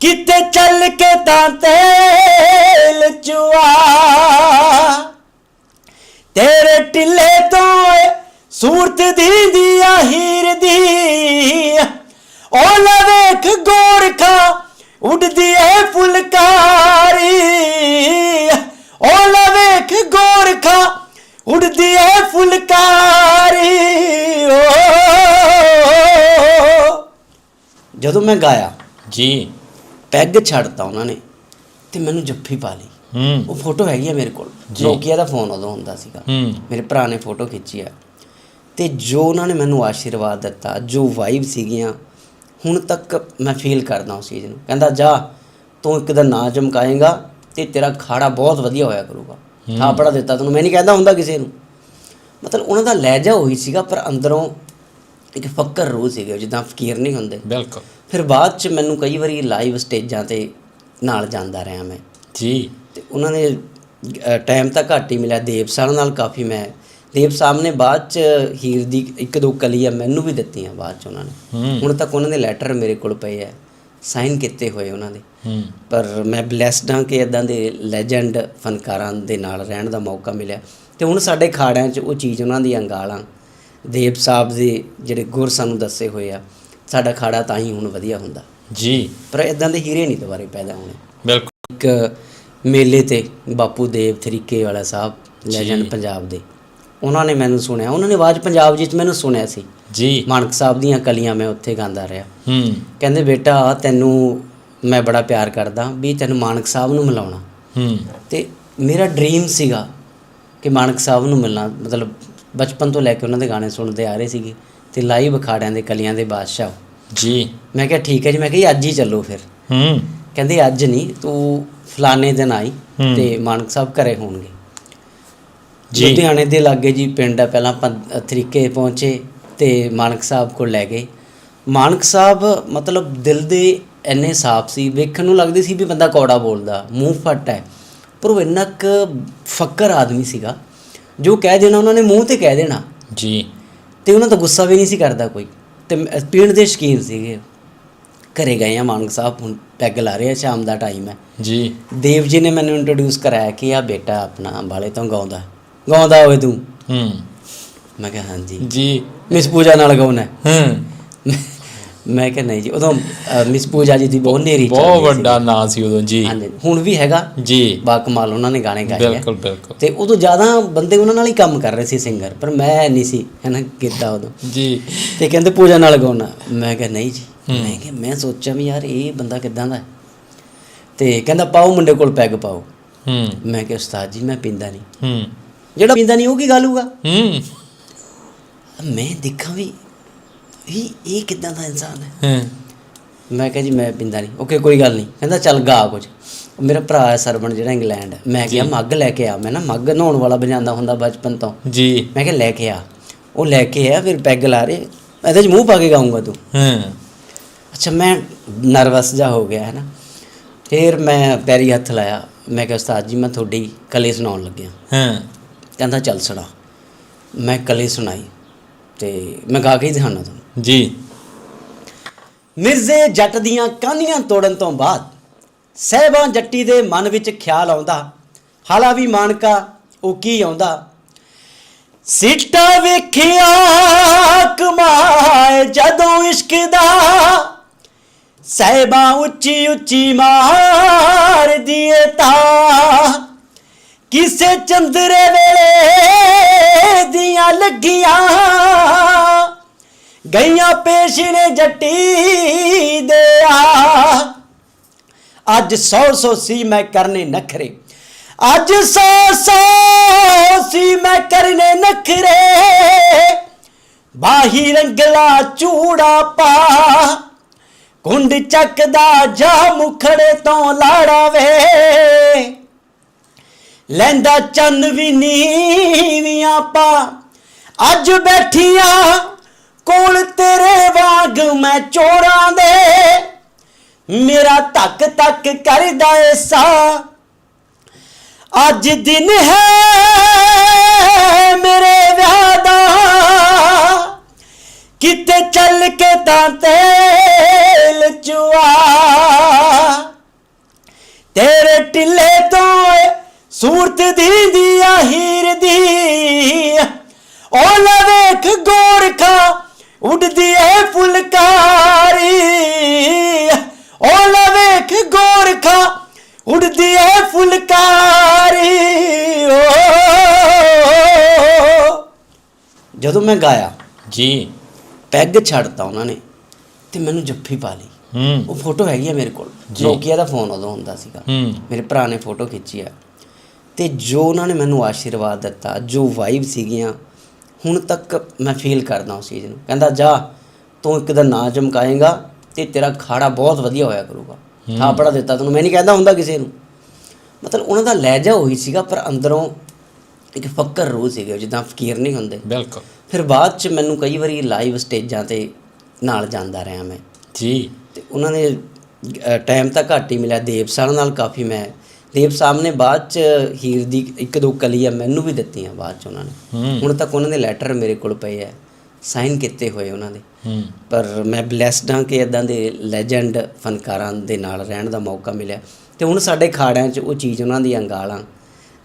ਕਿਤੇ ਚੱਲ ਕੇ ਤਾਂ ਤੇਲ ਚੁਆ। ਤੇਰੇ ਟਿੱਲੇ ਤੋਂ ਸੂਰਤ ਦੀ ਦੀਆ ਹੀਰ ਦੀ ਉਹ ਲੈ ਵੇਖ ਗੋਰਖਾ ਉੱਡਦੀ ਏ ਫੁਲਕਾਰੀ। ਉਹ ਲੈ ਵੇਖ ਗੋਰਖਾ ਉੱਡਦੀ ਏ ਫੁਲਕਾਰੀ। ਓ। ਜਦੋਂ ਮੈਂ ਗਾਇਆ ਜੀ। ਪੈਗ ਛੱਡਤਾ ਉਹਨਾਂ ਨੇ ਤੇ ਮੈਨੂੰ ਜੱਫੀ ਪਾ ਲਈ। ਹੂੰ। ਉਹ ਫੋਟੋ ਹੈਗੀ ਆ ਮੇਰੇ ਕੋਲ। ਨੋਕੀਆ ਦਾ ਫੋਨ ਉਦੋਂ ਹੁੰਦਾ ਸੀਗਾ। ਮੇਰੇ ਭਰਾ ਨੇ ਫੋਟੋ ਖਿੱਚੀ ਆ। ਤੇ ਜੋ ਉਹਨਾਂ ਨੇ ਮੈਨੂੰ ਆਸ਼ੀਰਵਾਦ ਦਿੱਤਾ ਜੋ ਵਾਈਬ ਸੀਗੀਆਂ ਹੁਣ ਤੱਕ ਮੈਂ ਫੀਲ ਕਰਦਾ ਉਸ ਚੀਜ਼ ਨੂੰ। ਕਹਿੰਦਾ ਜਾ ਤੂੰ ਇੱਕ ਦਿਨ ਨਾਂ ਚਮਕਾਏਗਾ ਤੇ ਤੇਰਾ ਖਾੜਾ ਬਹੁਤ ਵਧੀਆ ਹੋਇਆ ਕਰੂਗਾ। ਥਾਪੜਾ ਦਿੱਤਾ ਤੈਨੂੰ। ਮੈਂ ਨਹੀਂ ਕਹਿੰਦਾ ਹੁੰਦਾ ਕਿਸੇ ਨੂੰ। ਮਤਲਬ ਉਹਨਾਂ ਦਾ ਲਹਿਜਾ ਉਹੀ ਸੀਗਾ ਪਰ ਅੰਦਰੋਂ ਇੱਕ ਫੱਕਰ ਰੂਹ ਸੀਗੇ ਜਿੱਦਾਂ ਫਕੀਰ ਨਹੀਂ ਹੁੰਦੇ। ਬਿਲਕੁਲ। ਫਿਰ ਬਾਅਦ ਚ ਮੈਨੂੰ ਕਈ ਵਾਰੀ ਲਾਈਵ ਸਟੇਜਾਂ ਤੇ ਨਾਲ ਜਾਂਦਾ ਰਿਹਾ ਮੈਂ। ਜੀ। ਤੇ ਉਹਨਾਂ ਨੇ ਟਾਈਮ ਤਾਂ ਘੱਟ ਹੀ ਮਿਲਿਆ। ਦੇਵ ਸਾਹਿਬ ਨਾਲ ਕਾਫੀ ਮੈਂ ਦੇਵ ਸਾਹਿਬ ਨੇ ਬਾਅਦ ਚ ਹੀਰ ਦੀ ਇੱਕ ਦੋ ਕਲੀਆਂ ਮੈਨੂੰ ਵੀ ਦਿੱਤੀਆਂ ਬਾਅਦ ਚ ਉਹਨਾਂ ਨੇ। ਹੁਣ ਤੱਕ ਉਹਨਾਂ ਦੇ ਲੈਟਰ ਮੇਰੇ ਕੋਲ ਪਏ ਆ ਸਾਈਨ ਕੀਤੇ ਹੋਏ ਉਹਨਾਂ ਦੇ। ਪਰ ਮੈਂ ਬlesed ਹਾਂ ਕਿ ਇਦਾਂ ਦੇ ਲੈਜੈਂਡ ਫਨਕਾਰਾਂ ਦੇ ਨਾਲ ਰਹਿਣ ਦਾ ਮੌਕਾ ਮਿਲਿਆ। ਤੇ ਹੁਣ ਸਾਡੇ ਖਾੜਿਆਂ 'ਚ ਉਹ ਚੀਜ਼ ਉਹਨਾਂ ਦੀਆਂ ਗਾਲਾਂ ਦੇਵ ਸਾਹਿਬ ਦੇ ਜਿਹੜੇ ਗੁਰ ਸਾਨੂੰ ਦੱਸੇ ਹੋਏ ਆ ਸਾਡਾ ਖਾੜਾ ਤਾਂ ਹੀ ਹੁਣ ਵਧੀਆ ਹੁੰਦਾ। ਜੀ। ਪਰ ਇਦਾਂ ਦੇ ਹੀਰੇ ਨਹੀਂ ਦੁਬਾਰੇ ਪੈਦਾ ਹੋਣੇ। ਬਿਲਕੁਲ। ਇੱਕ ਮੇਲੇ ਤੇ ਬਾਪੂ ਦੇਵ ਤਰੀਕੇ ਵਾਲਾ ਸਾਹਿਬ ਲੈਜੈਂਡ। ਪੰਜਾਬ ਦੇ। ਉਹਨਾਂ ਨੇ ਮੈਨੂੰ ਸੁਣਿਆ। ਉਹਨਾਂ ਨੇ ਆਵਾਜ਼ ਪੰਜਾਬ ਜੀ ਚ ਮੈਨੂੰ ਸੁਣਿਆ ਸੀ। ਜੀ। ਮਾਨਕ ਸਾਹਿਬ ਦੀਆਂ ਕਲੀਆਂ ਮੈਂ ਉੱਥੇ ਗਾਉਂਦਾ ਰਿਹਾ। ਹੂੰ। ਕਹਿੰਦੇ ਬੇਟਾ ਤੈਨੂੰ ਮੈਂ ਬੜਾ ਪਿਆਰ ਕਰਦਾ ਵੀ ਤੈਨੂੰ ਮਾਨਕ ਸਾਹਿਬ ਨੂੰ ਮਿਲਾਉਣਾ। ਹੂੰ। ਤੇ ਮੇਰਾ ਡ੍ਰੀਮ ਸੀਗਾ ਕਿ ਮਾਨਕ ਸਾਹਿਬ ਨੂੰ ਮਿਲਣਾ। ਮਤਲਬ ਬਚਪਨ ਤੋਂ ਲੈ ਕੇ ਉਹਨਾਂ ਦੇ ਗਾਣੇ ਸੁਣਦੇ ਆ ਰਹੇ ਸੀਗੇ ਤੇ ਲਾਈਵ ਅਖਾੜਿਆਂ ਦੇ ਕਲੀਆਂ ਦੇ ਬਾਦਸ਼ਾਹ। ਜੀ। ਮੈਂ ਕਿਹਾ ਠੀਕ ਹੈ ਜੀ। ਮੈਂ ਕਿਹਾ ਜੀ ਅੱਜ ਹੀ ਚੱਲੋ ਫਿਰ। ਹੂੰ। ਕਹਿੰਦੇ ਅੱਜ ਨਹੀਂ ਤੂੰ ਫਲਾਣੇ ਦਿਨ ਆਈ। ਤੇ ਮਾਨਕ ਸਾਹਿਬ ਘਰੇ ਹੋਣਗੇ। ਲੁਧਿਆਣੇ ਦੇ ਲਾਗੇ ਜੀ ਪਿੰਡ ਆ ਪਹਿਲਾਂ ਤਰੀਕੇ ਪਹੁੰਚੇ ਤੇ ਮਾਨਕ ਸਾਹਿਬ ਕੋਲ ਲੈ ਗਏ। ਮਾਨਕ ਸਾਹਿਬ ਮਤਲਬ ਦਿਲ ਦੇ ਇੰਨੇ ਸਾਫ਼ ਸੀ ਵੇਖਣ ਨੂੰ ਲੱਗਦੇ ਸੀ ਵੀ ਬੰਦਾ ਕੌੜਾ ਬੋਲਦਾ ਮੂੰਹ ਫੱਟ ਹੈ ਪਰ ਉਹ ਇੰਨਾ ਕੁ ਫੱਕਰ ਆਦਮੀ ਸੀਗਾ ਜੋ ਕਹਿ ਦੇਣਾ ਉਹਨਾਂ ਨੇ ਮੂੰਹ ਤੇ ਕਹਿ ਦੇਣਾ। ਜੀ। ਤੇ ਉਹਨਾਂ ਦਾ ਗੁੱਸਾ ਵੀ ਨਹੀਂ ਸੀ ਕਰਦਾ ਕੋਈ। ਤੇ ਪੀਣ ਦੇ ਸ਼ਕੀਨ ਸੀਗੇ। ਘਰੇ ਗਏ ਆ ਮਾਨਕ ਸਾਹਿਬ ਹੁਣ ਪੈਗ ਲਾ ਰਹੇ ਆ ਸ਼ਾਮ ਦਾ ਟਾਈਮ ਹੈ। ਜੀ। ਦੇਵ ਜੀ ਨੇ ਮੈਨੂੰ ਇੰਟਰੋਡਿਊਸ ਕਰਾਇਆ ਕਿ ਆ ਬੇਟਾ ਆਪਣਾ ਅੰਬਾਲੇ ਤੋਂ ਗਾਉਂਦਾ। ਗਾਉਂਦਾ ਹੋਵੇ ਤੂੰ। ਹੂੰ। ਮੈਂ ਕਿਹਾ ਹਾਂਜੀ। ਜੀ। ਮਿਸ ਪੂਜਾ ਨਾਲ ਗਾਉਣਾ। ਹੈ। ਹੂੰ ਮੈਂ ਕਿਹਾ ਨਹੀਂ ਜੀ ਉਦੋਂ ਮਿਸ ਪੂਜਾ ਜੀ ਦੀ ਬਹੁਤ ਨੇਰੀ ਬਹੁਤ ਵੱਡਾ ਨਾਂ ਸੀ ਉਦੋਂ ਜੀ। ਹਾਂਜੀ ਹੁਣ ਵੀ ਹੈਗਾ। ਜੀ। ਬਾ ਕਮਾਲ ਉਹਨਾਂ ਨੇ ਗਾਣੇ ਗਾਏ ਬਿਲਕੁਲ ਬਿਲਕੁਲ। ਤੇ ਉਦੋਂ ਜ਼ਿਆਦਾ ਬੰਦੇ ਉਹਨਾਂ ਨਾਲ ਹੀ ਕੰਮ ਕਰ ਰਹੇ ਸੀ ਸਿੰਗਰ ਪਰ ਮੈਂ ਨਹੀਂ ਸੀ ਹੈਨਾ ਕੀਤਾ ਉਦੋਂ। ਜੀ। ਤੇ ਕਹਿੰਦੇ ਪੂਜਾ ਨਾਲ ਗਾਉਣਾ। ਮੈਂ ਕਿਹਾ ਨਹੀਂ ਜੀ। ਮੈਂ ਕਿਹਾ ਮੈਂ ਸੋਚਿਆ ਵੀ ਯਾਰ ਇਹ ਬੰਦਾ ਕਿਦਾਂ ਦਾ? ਤੇ ਕਹਿੰਦਾ ਪਾਓ ਮੁੰਡੇ ਕੋਲ ਪੈਗ ਪਾਓ। ਹੂੰ। ਮੈਂ ਕਿਹਾ ਉਸਤਾਦ ਜੀ ਮੈਂ ਪੀਂਦਾ ਨਹੀਂ। ਹੂੰ। ਜਿਹੜਾ ਪੀਂਦਾ ਨਹੀਂ ਉਹ ਕੀ ਗੱਲ ਹੋਊਗਾ? ਹੂੰ। ਮੈਂ ਦੇਖਾਂ ਵੀ ਇਹ ਇਹ ਕਿਦਾਂ ਦਾ ਇਨਸਾਨ ਹੈ। ਹੂੰ। ਮੈਂ ਕਿਹਾ ਜੀ ਮੈਂ ਪੀਂਦਾ ਨਹੀਂ। ਓਕੇ ਕੋਈ ਗੱਲ ਨਹੀਂ। ਕਹਿੰਦਾ ਚੱਲ ਗਾ ਕੁਝ। ਮੇਰਾ ਭਰਾ ਹੈ ਸਰਵਣ ਜਿਹੜਾ ਇੰਗਲੈਂਡ ਮੈਂ ਕਿਹਾ ਮੱਗ ਲੈ ਕੇ ਆ। ਮੈਂ ਨਾ ਮੱਗ ਨਹਾਉਣ ਵਾਲਾ ਵਜਾਉਂਦਾ ਹੁੰਦਾ ਬਚਪਨ ਤੋਂ। ਜੀ। ਮੈਂ ਕਿਹਾ ਲੈ ਕੇ ਆ। ਉਹ ਲੈ ਕੇ ਆ ਫਿਰ ਪੈਗ ਲਾ ਰਹੇ। ਇਹਦੇ 'ਚ ਮੂੰਹ ਪਾ ਕੇ ਗਾਉਂਗਾ ਤੂੰ। ਹੂੰ। ਅੱਛਾ ਮੈਂ ਨਰਵਸ ਜਾ ਹੋ ਗਿਆ ਹੈ ਨਾ ਫਿਰ ਮੈਂ ਪੈਰੀ ਹੱਥ ਲਾਇਆ। ਮੈਂ ਕਿਹਾ ਉਸਤਾਦ ਜੀ ਮੈਂ ਤੁਹਾਡੀ ਕਲੇ ਸੁਣਾਉਣ ਲੱਗਿਆ। ਹੂੰ। ਕਹਿੰਦਾ ਚੱਲ ਸੁਣਾ। ਮੈਂ ਕਲੇ ਸੁਣਾਈ ਤੇ ਮੈਂ ਗਾ ਕੇ ਹੀ ਦਿਖਾਉਣਾ ਤੁਹਾਨੂੰ। ਜੀ। ਮਿਰਜ਼ੇ ਜੱਟ ਦੀਆਂ ਕਾਨੀਆਂ ਤੋੜਨ ਤੋਂ ਬਾਅਦ ਸਹਿਬਾਂ ਜੱਟੀ ਦੇ ਮਨ ਵਿੱਚ ਖਿਆਲ ਆਉਂਦਾ ਹਾਲਾ ਵੀ ਮਾਨਕਾ ਉਹ ਕੀ ਆਉਂਦਾ? ਸਿੱਟਾ ਵੇਖਿਆ ਕਮਾਏ ਜਦੋਂ ਇਸ਼ਕ ਦਾ ਸਹਿਬਾਂ ਉੱਚੀ ਉੱਚੀ ਮਾਰ ਦੀਏ ਤਾ। ਕਿਸੇ ਚੰਦਰੇ ਵੇਲੇ ਦੀਆਂ ਲੱਗੀਆਂ ਗਈਆਂ ਪੇਸ਼ ਨੇ ਜੱਟੀ ਦੇ ਆ ਅੱਜ ਸੌ ਸੌ ਸੀ ਮੈਂ ਕਰਨੇ ਨਖਰੇ। ਅੱਜ ਸੌ ਸੌ ਸੀ ਮੈਂ ਕਰਨੇ ਨਖਰੇ। ਬਾਹੀ ਰੰਗਲਾ ਚੂੜਾ ਪਾ। ਕੁੰਡ ਚੱਕਦਾ ਜਾ ਮੁਖੜੇ ਤੋਂ ਲਾੜਾ ਵੇ। ਲੈਂਦਾ ਚੰਨ ਵੀ ਨੀਵੀਆਂ ਪਾ ਅੱਜ ਬੈਠੀਆਂ ਕੋਲ ਤੇਰੇ ਵਾਂਗ ਮੈਂ ਚੋਰਾਂ ਦੇ। ਮੇਰਾ ਧੱਕ ਧੱਕ ਕਰਦਾ ਏ ਸਾ। ਅੱਜ ਦਿਨ ਹੈ ਮੇਰੇ ਵਿਆਹ ਦਾ। ਕਿਤੇ ਚੱਲ ਕੇ ਤਾਂ ਤੇਲ ਚੁਆ। ਤੇਰੇ ਟਿੱਲੇ ਤੋਂ ਸੂਰਤ ਦੀ ਦੀਆ ਹੀਰ ਦੀ ਉਹ ਲੈ ਵੇਖ ਗੋਰਖਾ ਉੱਡਦੀ ਏ ਫੁਲਕਾਰੀ। ਲੈ ਵੇਖ ਗੋਰਖਾ ਉੱਡਦੀ ਏ ਫੁਲਕਾਰੀ। ਓ। ਜਦੋਂ ਮੈਂ ਗਾਇਆ ਜੀ। ਪੈਗ ਛੱਡਤਾ ਉਹਨਾਂ ਨੇ ਤੇ ਮੈਨੂੰ ਜੱਫੀ ਪਾ ਲਈ। ਹੂੰ। ਉਹ ਫੋਟੋ ਹੈਗੀ ਆ ਮੇਰੇ ਕੋਲ। ਜੀ। ਨੋਕੀਆ ਦਾ ਫੋਨ ਉਦੋਂ ਹੁੰਦਾ ਸੀਗਾ। ਮੇਰੇ ਭਰਾ ਨੇ ਫੋਟੋ ਖਿੱਚੀ ਆ। ਤੇ ਜੋ ਉਹਨਾਂ ਨੇ ਮੈਨੂੰ ਆਸ਼ੀਰਵਾਦ ਦਿੱਤਾ ਜੋ ਵਾਈਬ ਸੀਗੀਆਂ ਹੁਣ ਤੱਕ ਮੈਂ ਫੀਲ ਕਰਦਾ ਉਸ ਚੀਜ਼ ਨੂੰ। ਕਹਿੰਦਾ ਜਾ ਤੂੰ ਇੱਕ ਦਿਨ ਨਾ ਚਮਕਾਏਗਾ ਤੇ ਤੇਰਾ ਖਾੜਾ ਬਹੁਤ ਵਧੀਆ ਹੋਇਆ ਕਰੂਗਾ। ਥਾਪੜਾ ਦਿੱਤਾ ਤੈਨੂੰ। ਮੈਂ ਨਹੀਂ ਕਹਿੰਦਾ ਹੁੰਦਾ ਕਿਸੇ ਨੂੰ। ਮਤਲਬ ਉਹਨਾਂ ਦਾ ਲਹਿਜਾ ਉਹੀ ਸੀਗਾ ਪਰ ਅੰਦਰੋਂ ਇੱਕ ਫੱਕਰ ਰੂਹ ਸੀਗੇ ਜਿੱਦਾਂ ਫਕੀਰ ਨਹੀਂ ਹੁੰਦੇ। ਬਿਲਕੁਲ। ਫਿਰ ਬਾਅਦ ਚ ਮੈਨੂੰ ਕਈ ਵਾਰੀ ਲਾਈਵ ਸਟੇਜਾਂ ਤੇ ਨਾਲ ਜਾਂਦਾ ਰਿਹਾ ਮੈਂ। ਜੀ। ਤੇ ਉਹਨਾਂ ਨੇ ਟਾਈਮ ਤਾਂ ਘੱਟ ਹੀ ਮਿਲਿਆ। ਦੇਵ ਸਾਹਿਬ ਨਾਲ ਕਾਫੀ ਮੈਂ ਦੇਵ ਸਾਹਿਬ ਨੇ ਬਾਅਦ ਚ ਹੀਰ ਦੀ ਇੱਕ ਦੋ ਕਲੀਆਂ ਮੈਨੂੰ ਵੀ ਦਿੱਤੀਆਂ ਬਾਅਦ ਚ ਉਹਨਾਂ ਨੇ। ਹੁਣ ਤੱਕ ਉਹਨਾਂ ਦੇ ਲੈਟਰ ਮੇਰੇ ਕੋਲ ਪਏ ਆ। ਸਾਈਨ ਕੀਤੇ ਹੋਏ ਉਹਨਾਂ ਦੇ। ਪਰ ਮੈਂ ਬlesed ਹਾਂ ਕਿ ਇਦਾਂ ਦੇ ਲੈਜੈਂਡ ਫਨਕਾਰਾਂ ਦੇ ਨਾਲ ਰਹਿਣ ਦਾ ਮੌਕਾ ਮਿਲਿਆ। ਤੇ ਹੁਣ ਸਾਡੇ ਖਾੜਿਆਂ 'ਚ ਉਹ ਚੀਜ਼ ਉਹਨਾਂ ਦੀਆਂ ਗਾਲਾਂ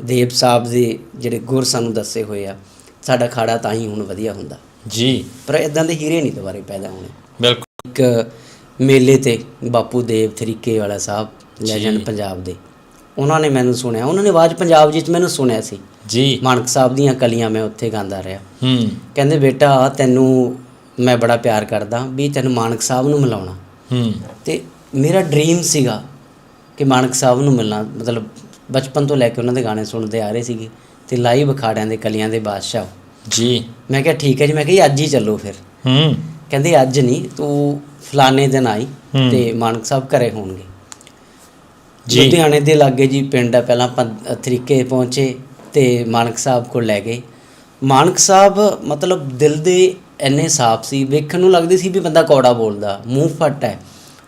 ਦੇਵ ਸਾਹਿਬ ਦੇ ਜਿਹੜੇ ਗੁਰ ਸਾਨੂੰ ਦੱਸੇ ਹੋਏ ਆ ਸਾਡਾ ਖਾੜਾ ਤਾਂ ਹੀ ਹੁਣ ਵਧੀਆ ਹੁੰਦਾ। ਜੀ। ਪਰ ਇਦਾਂ ਦੇ ਹੀਰੇ ਨਹੀਂ ਦੁਬਾਰੇ ਪੈਦਾ ਹੋਣੇ। ਬਿਲਕੁਲ। ਇੱਕ ਮੇਲੇ ਤੇ ਬਾਪੂ ਦੇਵ ਤਰੀਕੇ ਵਾਲਾ ਸਾਹਿਬ ਲੈਜੈਂਡ। ਪੰਜਾਬ ਦੇ। ਉਹਨਾਂ ਨੇ ਮੈਨੂੰ ਸੁਣਿਆ। ਉਹਨਾਂ ਨੇ ਆਵਾਜ਼ ਪੰਜਾਬ ਜੀ ਚ ਮੈਨੂੰ ਸੁਣਿਆ ਸੀ। ਜੀ। ਮਾਨਕ ਸਾਹਿਬ ਦੀਆਂ ਕਲੀਆਂ ਮੈਂ ਉੱਥੇ ਗਾਉਂਦਾ ਰਿਹਾ। ਹੂੰ। ਕਹਿੰਦੇ ਬੇਟਾ ਤੈਨੂੰ ਮੈਂ ਬੜਾ ਪਿਆਰ ਕਰਦਾ ਵੀ ਤੈਨੂੰ ਮਾਨਕ ਸਾਹਿਬ ਨੂੰ ਮਿਲਾਉਣਾ। ਹੂੰ। ਤੇ ਮੇਰਾ ਡ੍ਰੀਮ ਸੀਗਾ ਕਿ ਮਾਨਕ ਸਾਹਿਬ ਨੂੰ ਮਿਲਣਾ। ਮਤਲਬ ਬਚਪਨ ਤੋਂ ਲੈ ਕੇ ਉਹਨਾਂ ਦੇ ਗਾਣੇ ਸੁਣਦੇ ਆ ਰਹੇ ਸੀਗੇ ਤੇ ਲਾਈਵ ਅਖਾੜਿਆਂ ਦੇ ਕਲੀਆਂ ਦੇ ਬਾਦਸ਼ਾਹ। ਜੀ। ਮੈਂ ਕਿਹਾ ਠੀਕ ਹੈ ਜੀ। ਮੈਂ ਕਿਹਾ ਜੀ ਅੱਜ ਹੀ ਚੱਲੋ ਫਿਰ। ਹੂੰ। ਕਹਿੰਦੇ ਅੱਜ ਨਹੀਂ ਤੂੰ ਫਲਾਣੇ ਦਿਨ ਆਈ। ਤੇ ਮਾਨਕ ਸਾਹਿਬ ਘਰੇ ਹੋਣਗੇ। ਲੁਧਿਆਣੇ ਦੇ ਲਾਗੇ ਜੀ ਪਿੰਡ ਹੈ ਪਹਿਲਾਂ ਤਰੀਕੇ ਪਹੁੰਚੇ ਤੇ ਮਾਨਕ ਸਾਹਿਬ ਕੋਲ ਲੈ ਗਏ। ਮਾਨਕ ਸਾਹਿਬ ਮਤਲਬ ਦਿਲ ਦੇ ਇੰਨੇ ਸਾਫ਼ ਸੀ ਵੇਖਣ ਨੂੰ ਲੱਗਦੇ ਸੀ ਵੀ ਬੰਦਾ ਕੌੜਾ ਬੋਲਦਾ ਮੂੰਹ ਫੱਟ ਹੈ।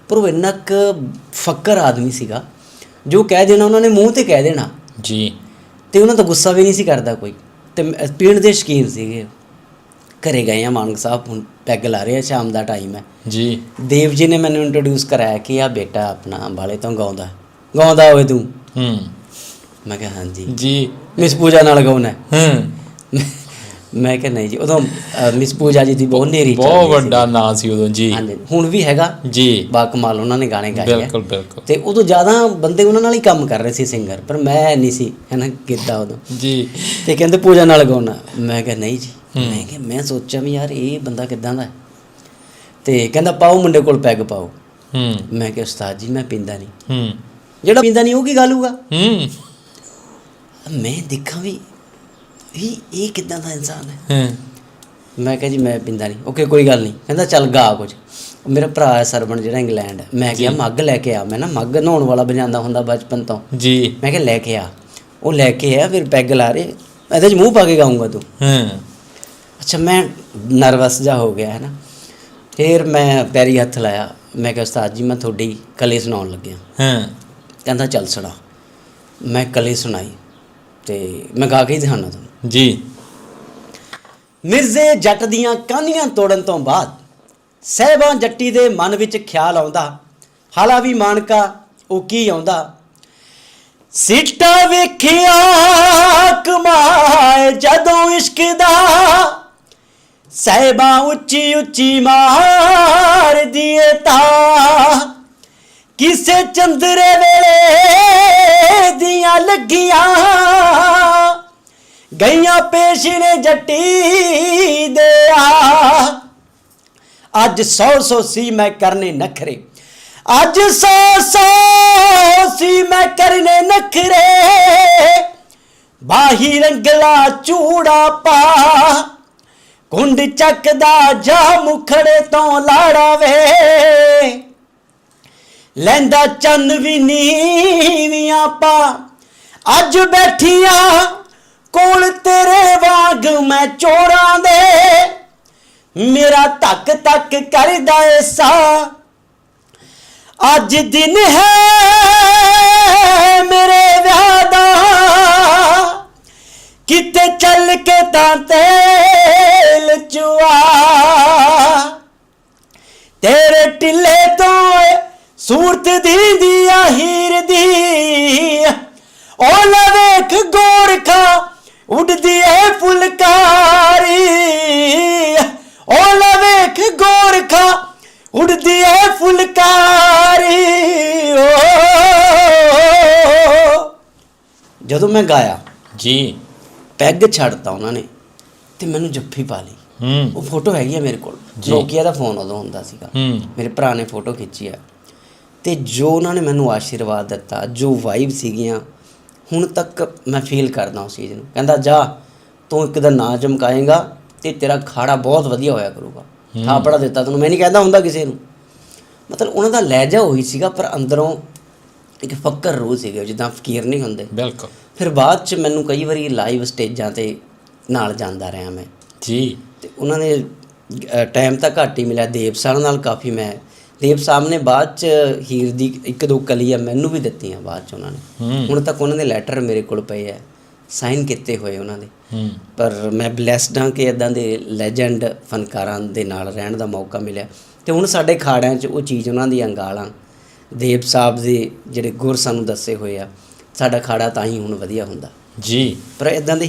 ਪਰ ਉਹ ਇੰਨਾ ਕੁ ਫੱਕਰ ਆਦਮੀ ਸੀਗਾ ਜੋ ਕਹਿ ਦੇਣਾ ਉਹਨਾਂ ਨੇ ਮੂੰਹ ਤੇ ਕਹਿ ਦੇਣਾ। ਜੀ। ਤੇ ਉਹਨਾਂ ਦਾ ਗੁੱਸਾ ਵੀ ਨਹੀਂ ਸੀ ਕਰਦਾ ਕੋਈ। ਤੇ ਪੀਣ ਦੇ ਸ਼ਕੀਨ ਸੀਗੇ। ਘਰੇ ਗਏ ਆ ਮਾਨਕ ਸਾਹਿਬ ਹੁਣ ਪੈਗ ਲਾ ਰਹੇ ਆ ਸ਼ਾਮ ਦਾ ਟਾਈਮ ਹੈ। ਜੀ। ਦੇਵ ਜੀ ਨੇ ਮੈਨੂੰ ਇੰਟਰੋਡਿਊਸ ਕਰਾਇਆ ਕਿ ਆ ਬੇਟਾ ਆਪਣਾ ਅੰਬਾਲੇ ਤੋਂ ਗਾਉਂਦਾ। ਗਾਉਂਦਾ ਹੋਵੇ ਤੂੰ। ਹੂੰ। ਮੈਂ ਕਿਹਾ ਹਾਂਜੀ। ਜੀ। ਮਿਸ ਪੂਜਾ ਨਾਲ ਗਾਉਣਾ ਹੈ। ਹੂੰ ਮੈਂ ਕਿਹਾ ਨਹੀਂ ਜੀ ਉਦੋਂ ਮਿਸ ਪੂਜਾ ਜੀ ਦੀ ਬਹੁਤ ਨੇਰੀ ਬਹੁਤ ਵੱਡਾ ਨਾਂ ਸੀ ਉਦੋਂ ਜੀ। ਹਾਂਜੀ ਹੁਣ ਵੀ ਹੈਗਾ। ਜੀ। ਬਾ ਕਮਾਲ ਉਹਨਾਂ ਨੇ ਗਾਣੇ ਗਾਏ ਬਿਲਕੁਲ ਬਿਲਕੁਲ। ਤੇ ਉਦੋਂ ਜ਼ਿਆਦਾ ਬੰਦੇ ਉਹਨਾਂ ਨਾਲ ਹੀ ਕੰਮ ਕਰ ਰਹੇ ਸੀ ਸਿੰਗਰ ਪਰ ਮੈਂ ਨਹੀਂ ਸੀ ਹੈਨਾ ਗਿੱਦਾ ਉਦੋਂ। ਜੀ। ਤੇ ਕਹਿੰਦੇ ਪੂਜਾ ਨਾਲ ਗਾਉਣਾ। ਮੈਂ ਕਿਹਾ ਨਹੀਂ ਜੀ। ਮੈਂ ਕਿਹਾ ਮੈਂ ਸੋਚਿਆ ਵੀ ਯਾਰ ਇਹ ਬੰਦਾ ਕਿਦਾਂ ਦਾ? ਤੇ ਕਹਿੰਦਾ ਪਾਓ ਮੁੰਡੇ ਕੋਲ ਪੈਗ ਪਾਓ। ਹੂੰ। ਮੈਂ ਕਿਹਾ ਉਸਤਾਦ ਜੀ ਮੈਂ ਪੀਂਦਾ ਨਹੀਂ। ਹੂੰ। ਜਿਹੜਾ ਪੀਂਦਾ ਨਹੀਂ ਉਹ ਕੀ ਗੱਲ ਹੋਊਗਾ? ਹੂੰ। ਮੈਂ ਦੇਖਾਂ ਵੀ ਇਹ ਇਹ ਕਿਦਾਂ ਦਾ ਇਨਸਾਨ ਹੈ। ਹੂੰ। ਮੈਂ ਕਿਹਾ ਜੀ ਮੈਂ ਪੀਂਦਾ ਨਹੀਂ। ਓਕੇ ਕੋਈ ਗੱਲ ਨਹੀਂ। ਕਹਿੰਦਾ ਚੱਲ ਗਾ ਕੁਝ। ਮੇਰਾ ਭਰਾ ਹੈ ਸਰਵਣ ਜਿਹੜਾ ਇੰਗਲੈਂਡ। ਮੈਂ ਕਿਹਾ ਮੱਗ ਲੈ ਕੇ ਆ। ਮੈਂ ਨਾ ਮੱਗ ਨਹਾਉਣ ਵਾਲਾ ਵਜਾਉਂਦਾ ਹੁੰਦਾ ਬਚਪਨ ਤੋਂ। ਜੀ। ਮੈਂ ਕਿਹਾ ਲੈ ਕੇ ਆ। ਉਹ ਲੈ ਕੇ ਆ ਫਿਰ ਪੈਗ ਲਾ ਰਹੇ। ਇਹਦੇ 'ਚ ਮੂੰਹ ਪਾ ਕੇ ਗਾਉਂਗਾ ਤੂੰ। ਹੂੰ। ਅੱਛਾ ਮੈਂ ਨਰਵਸ ਜਾ ਹੋ ਗਿਆ ਹੈ ਨਾ ਫਿਰ ਮੈਂ ਪੈਰੀ ਹੱਥ ਲਾਇਆ। ਮੈਂ ਕਿਹਾ ਉਸਤਾਦ ਜੀ ਮੈਂ ਤੁਹਾਡੀ ਕਲੇ ਸੁਣਾਉਣ ਲੱਗਿਆ। ਹੂੰ। ਕਹਿੰਦਾ ਚੱਲ ਸੁਣਾ। ਮੈਂ ਕਲੇ ਸੁਣਾਈ ਤੇ ਮੈਂ ਗਾ ਕੇ ਹੀ ਦਿਖਾਉਣਾ ਤੁਹਾਨੂੰ। ਜੀ। ਮਿਰਜ਼ੇ ਜੱਟ ਦੀਆਂ ਕਾਨੀਆਂ ਤੋੜਨ ਤੋਂ ਬਾਅਦ ਸਹਿਬਾਂ ਜੱਟੀ ਦੇ ਮਨ ਵਿੱਚ ਖਿਆਲ ਆਉਂਦਾ ਹਾਲਾ ਵੀ ਮਾਨਕਾ ਉਹ ਕੀ ਆਉਂਦਾ? ਸਿੱਟਾ ਵੇਖਿਆ ਕਮਾਏ ਜਦੋਂ ਇਸ਼ਕ ਦਾ ਸਹਿਬਾਂ ਉੱਚੀ ਉੱਚੀ ਮਾਰ ਦੀਏ ਤਾਂ। ਕਿਸੇ ਚੰਦਰੇ ਵੇਲੇ ਦੀਆਂ ਲੱਗੀਆਂ ਗਈਆਂ ਪੇਸ਼ ਨੇ ਜੱਟੀ ਦੇ ਆ ਅੱਜ ਸੌ ਸੌ ਸੀ ਮੈਂ ਕਰਨੇ ਨਖਰੇ। ਅੱਜ ਸੌ ਸੌ ਸੀ ਮੈਂ ਕਰਨੇ ਨਖਰੇ। ਬਾਹੀ ਰੰਗਲਾ ਚੂੜਾ ਪਾ। ਕੁੰਡ ਚੱਕਦਾ ਜਾ ਮੁਖੜੇ ਤੋਂ ਲਾੜਾ ਵੇ। ਲੈਂਦਾ ਚੰਨ ਵੀ ਨੀਵੀਆਂ ਪਾ ਅੱਜ ਬੈਠੀਆਂ ਕੋਲ ਤੇਰੇ ਵਾਂਗ ਮੈਂ ਚੋਰਾਂ ਦੇ। ਮੇਰਾ ਧੱਕ ਧੱਕ ਕਰਦਾ ਏ ਸਾ। ਅੱਜ ਦਿਨ ਹੈ ਮੇਰੇ ਵਿਆਹ ਦਾ। ਕਿਤੇ ਚੱਲ ਕੇ ਤਾਂ ਤੇਲ ਚੁਆ। ਤੇਰੇ ਟਿੱਲੇ ਸੂਰਤ ਦੀ ਦੀਆ ਹੀਰ ਦੀ ਉਹ ਲੈ ਵੇਖ ਗੋਰਖਾ ਉੱਡਦੀ ਏ ਫੁਲਕਾਰੀ। ਉਹ ਲੈ ਵੇਖ ਗੋਰਖਾ ਉੱਡਦੀ ਏ ਫੁਲਕਾਰੀ। ਓ। ਜਦੋਂ ਮੈਂ ਗਾਇਆ ਜੀ। ਪੈਗ ਛੱਡਤਾ ਉਹਨਾਂ ਨੇ ਤੇ ਮੈਨੂੰ ਜੱਫੀ ਪਾ ਲਈ। ਹੂੰ। ਉਹ ਫੋਟੋ ਹੈਗੀ ਆ ਮੇਰੇ ਕੋਲ। ਜੀ। ਨੋਕੀਆ ਦਾ ਫੋਨ ਉਦੋਂ ਹੁੰਦਾ ਸੀਗਾ। ਹੂੰ। ਮੇਰੇ ਭਰਾ ਨੇ ਫੋਟੋ ਖਿੱਚੀ ਆ। ਤੇ ਜੋ ਉਹਨਾਂ ਨੇ ਮੈਨੂੰ ਆਸ਼ੀਰਵਾਦ ਦਿੱਤਾ ਜੋ ਵਾਈਬ ਸੀਗੀਆਂ ਹੁਣ ਤੱਕ ਮੈਂ ਫੀਲ ਕਰਦਾ ਉਸ ਚੀਜ਼ ਨੂੰ। ਕਹਿੰਦਾ ਜਾ ਤੂੰ ਇੱਕ ਦਿਨ ਨਾਂ ਚਮਕਾਏਗਾ ਤੇ ਤੇਰਾ ਖਾੜਾ ਬਹੁਤ ਵਧੀਆ ਹੋਇਆ ਕਰੂਗਾ। ਥਾਪੜਾ ਦਿੱਤਾ ਤੈਨੂੰ। ਮੈਂ ਨਹੀਂ ਕਹਿੰਦਾ ਹੁੰਦਾ ਕਿਸੇ ਨੂੰ। ਮਤਲਬ ਉਹਨਾਂ ਦਾ ਲਹਿਜਾ ਉਹੀ ਸੀਗਾ ਪਰ ਅੰਦਰੋਂ ਇੱਕ ਫੱਕਰ ਰੂਹ ਸੀਗੇ ਜਿੱਦਾਂ ਫਕੀਰ ਨਹੀਂ ਹੁੰਦੇ। ਬਿਲਕੁਲ। ਫਿਰ ਬਾਅਦ ਚ ਮੈਨੂੰ ਕਈ ਵਾਰੀ ਲਾਈਵ ਸਟੇਜਾਂ ਤੇ ਨਾਲ ਜਾਂਦਾ ਰਿਹਾ ਮੈਂ। ਜੀ। ਤੇ ਉਹਨਾਂ ਨੇ ਟਾਈਮ ਤਾਂ ਘੱਟ ਹੀ ਮਿਲਿਆ। ਦੇਵ ਸਾਹਿਬ ਨਾਲ ਕਾਫੀ ਮੈਂ ਦੇਵ ਸਾਹਿਬ ਨੇ ਬਾਅਦ ਚ ਹੀਰ ਦੀ ਇੱਕ ਦੋ ਕਲੀਆਂ ਮੈਨੂੰ ਵੀ ਦਿੱਤੀਆਂ ਬਾਅਦ ਚ ਉਹਨਾਂ ਨੇ। ਹੁਣ ਤੱਕ ਉਹਨਾਂ ਦੇ ਲੈਟਰ ਮੇਰੇ ਕੋਲ ਪਏ ਆ। ਸਾਈਨ ਕੀਤੇ ਹੋਏ ਉਹਨਾਂ ਦੇ। ਪਰ ਮੈਂ ਬlesed ਹਾਂ ਕਿ ਇਦਾਂ ਦੇ ਲੈਜੈਂਡ ਫਨਕਾਰਾਂ ਦੇ ਨਾਲ ਰਹਿਣ ਦਾ ਮੌਕਾ ਮਿਲਿਆ। ਤੇ ਹੁਣ ਸਾਡੇ ਖਾੜਿਆਂ 'ਚ ਉਹ ਚੀਜ਼ ਉਹਨਾਂ ਦੀਆਂ ਗਾਲਾਂ ਦੇਵ ਸਾਹਿਬ ਦੇ ਜਿਹੜੇ ਗੁਰ ਸਾਨੂੰ ਦੱਸੇ ਹੋਏ ਆ ਸਾਡਾ ਖਾੜਾ ਤਾਂ ਹੀ ਹੁਣ ਵਧੀਆ ਹੁੰਦਾ। ਜੀ। ਪਰ ਇਦਾਂ ਦੇ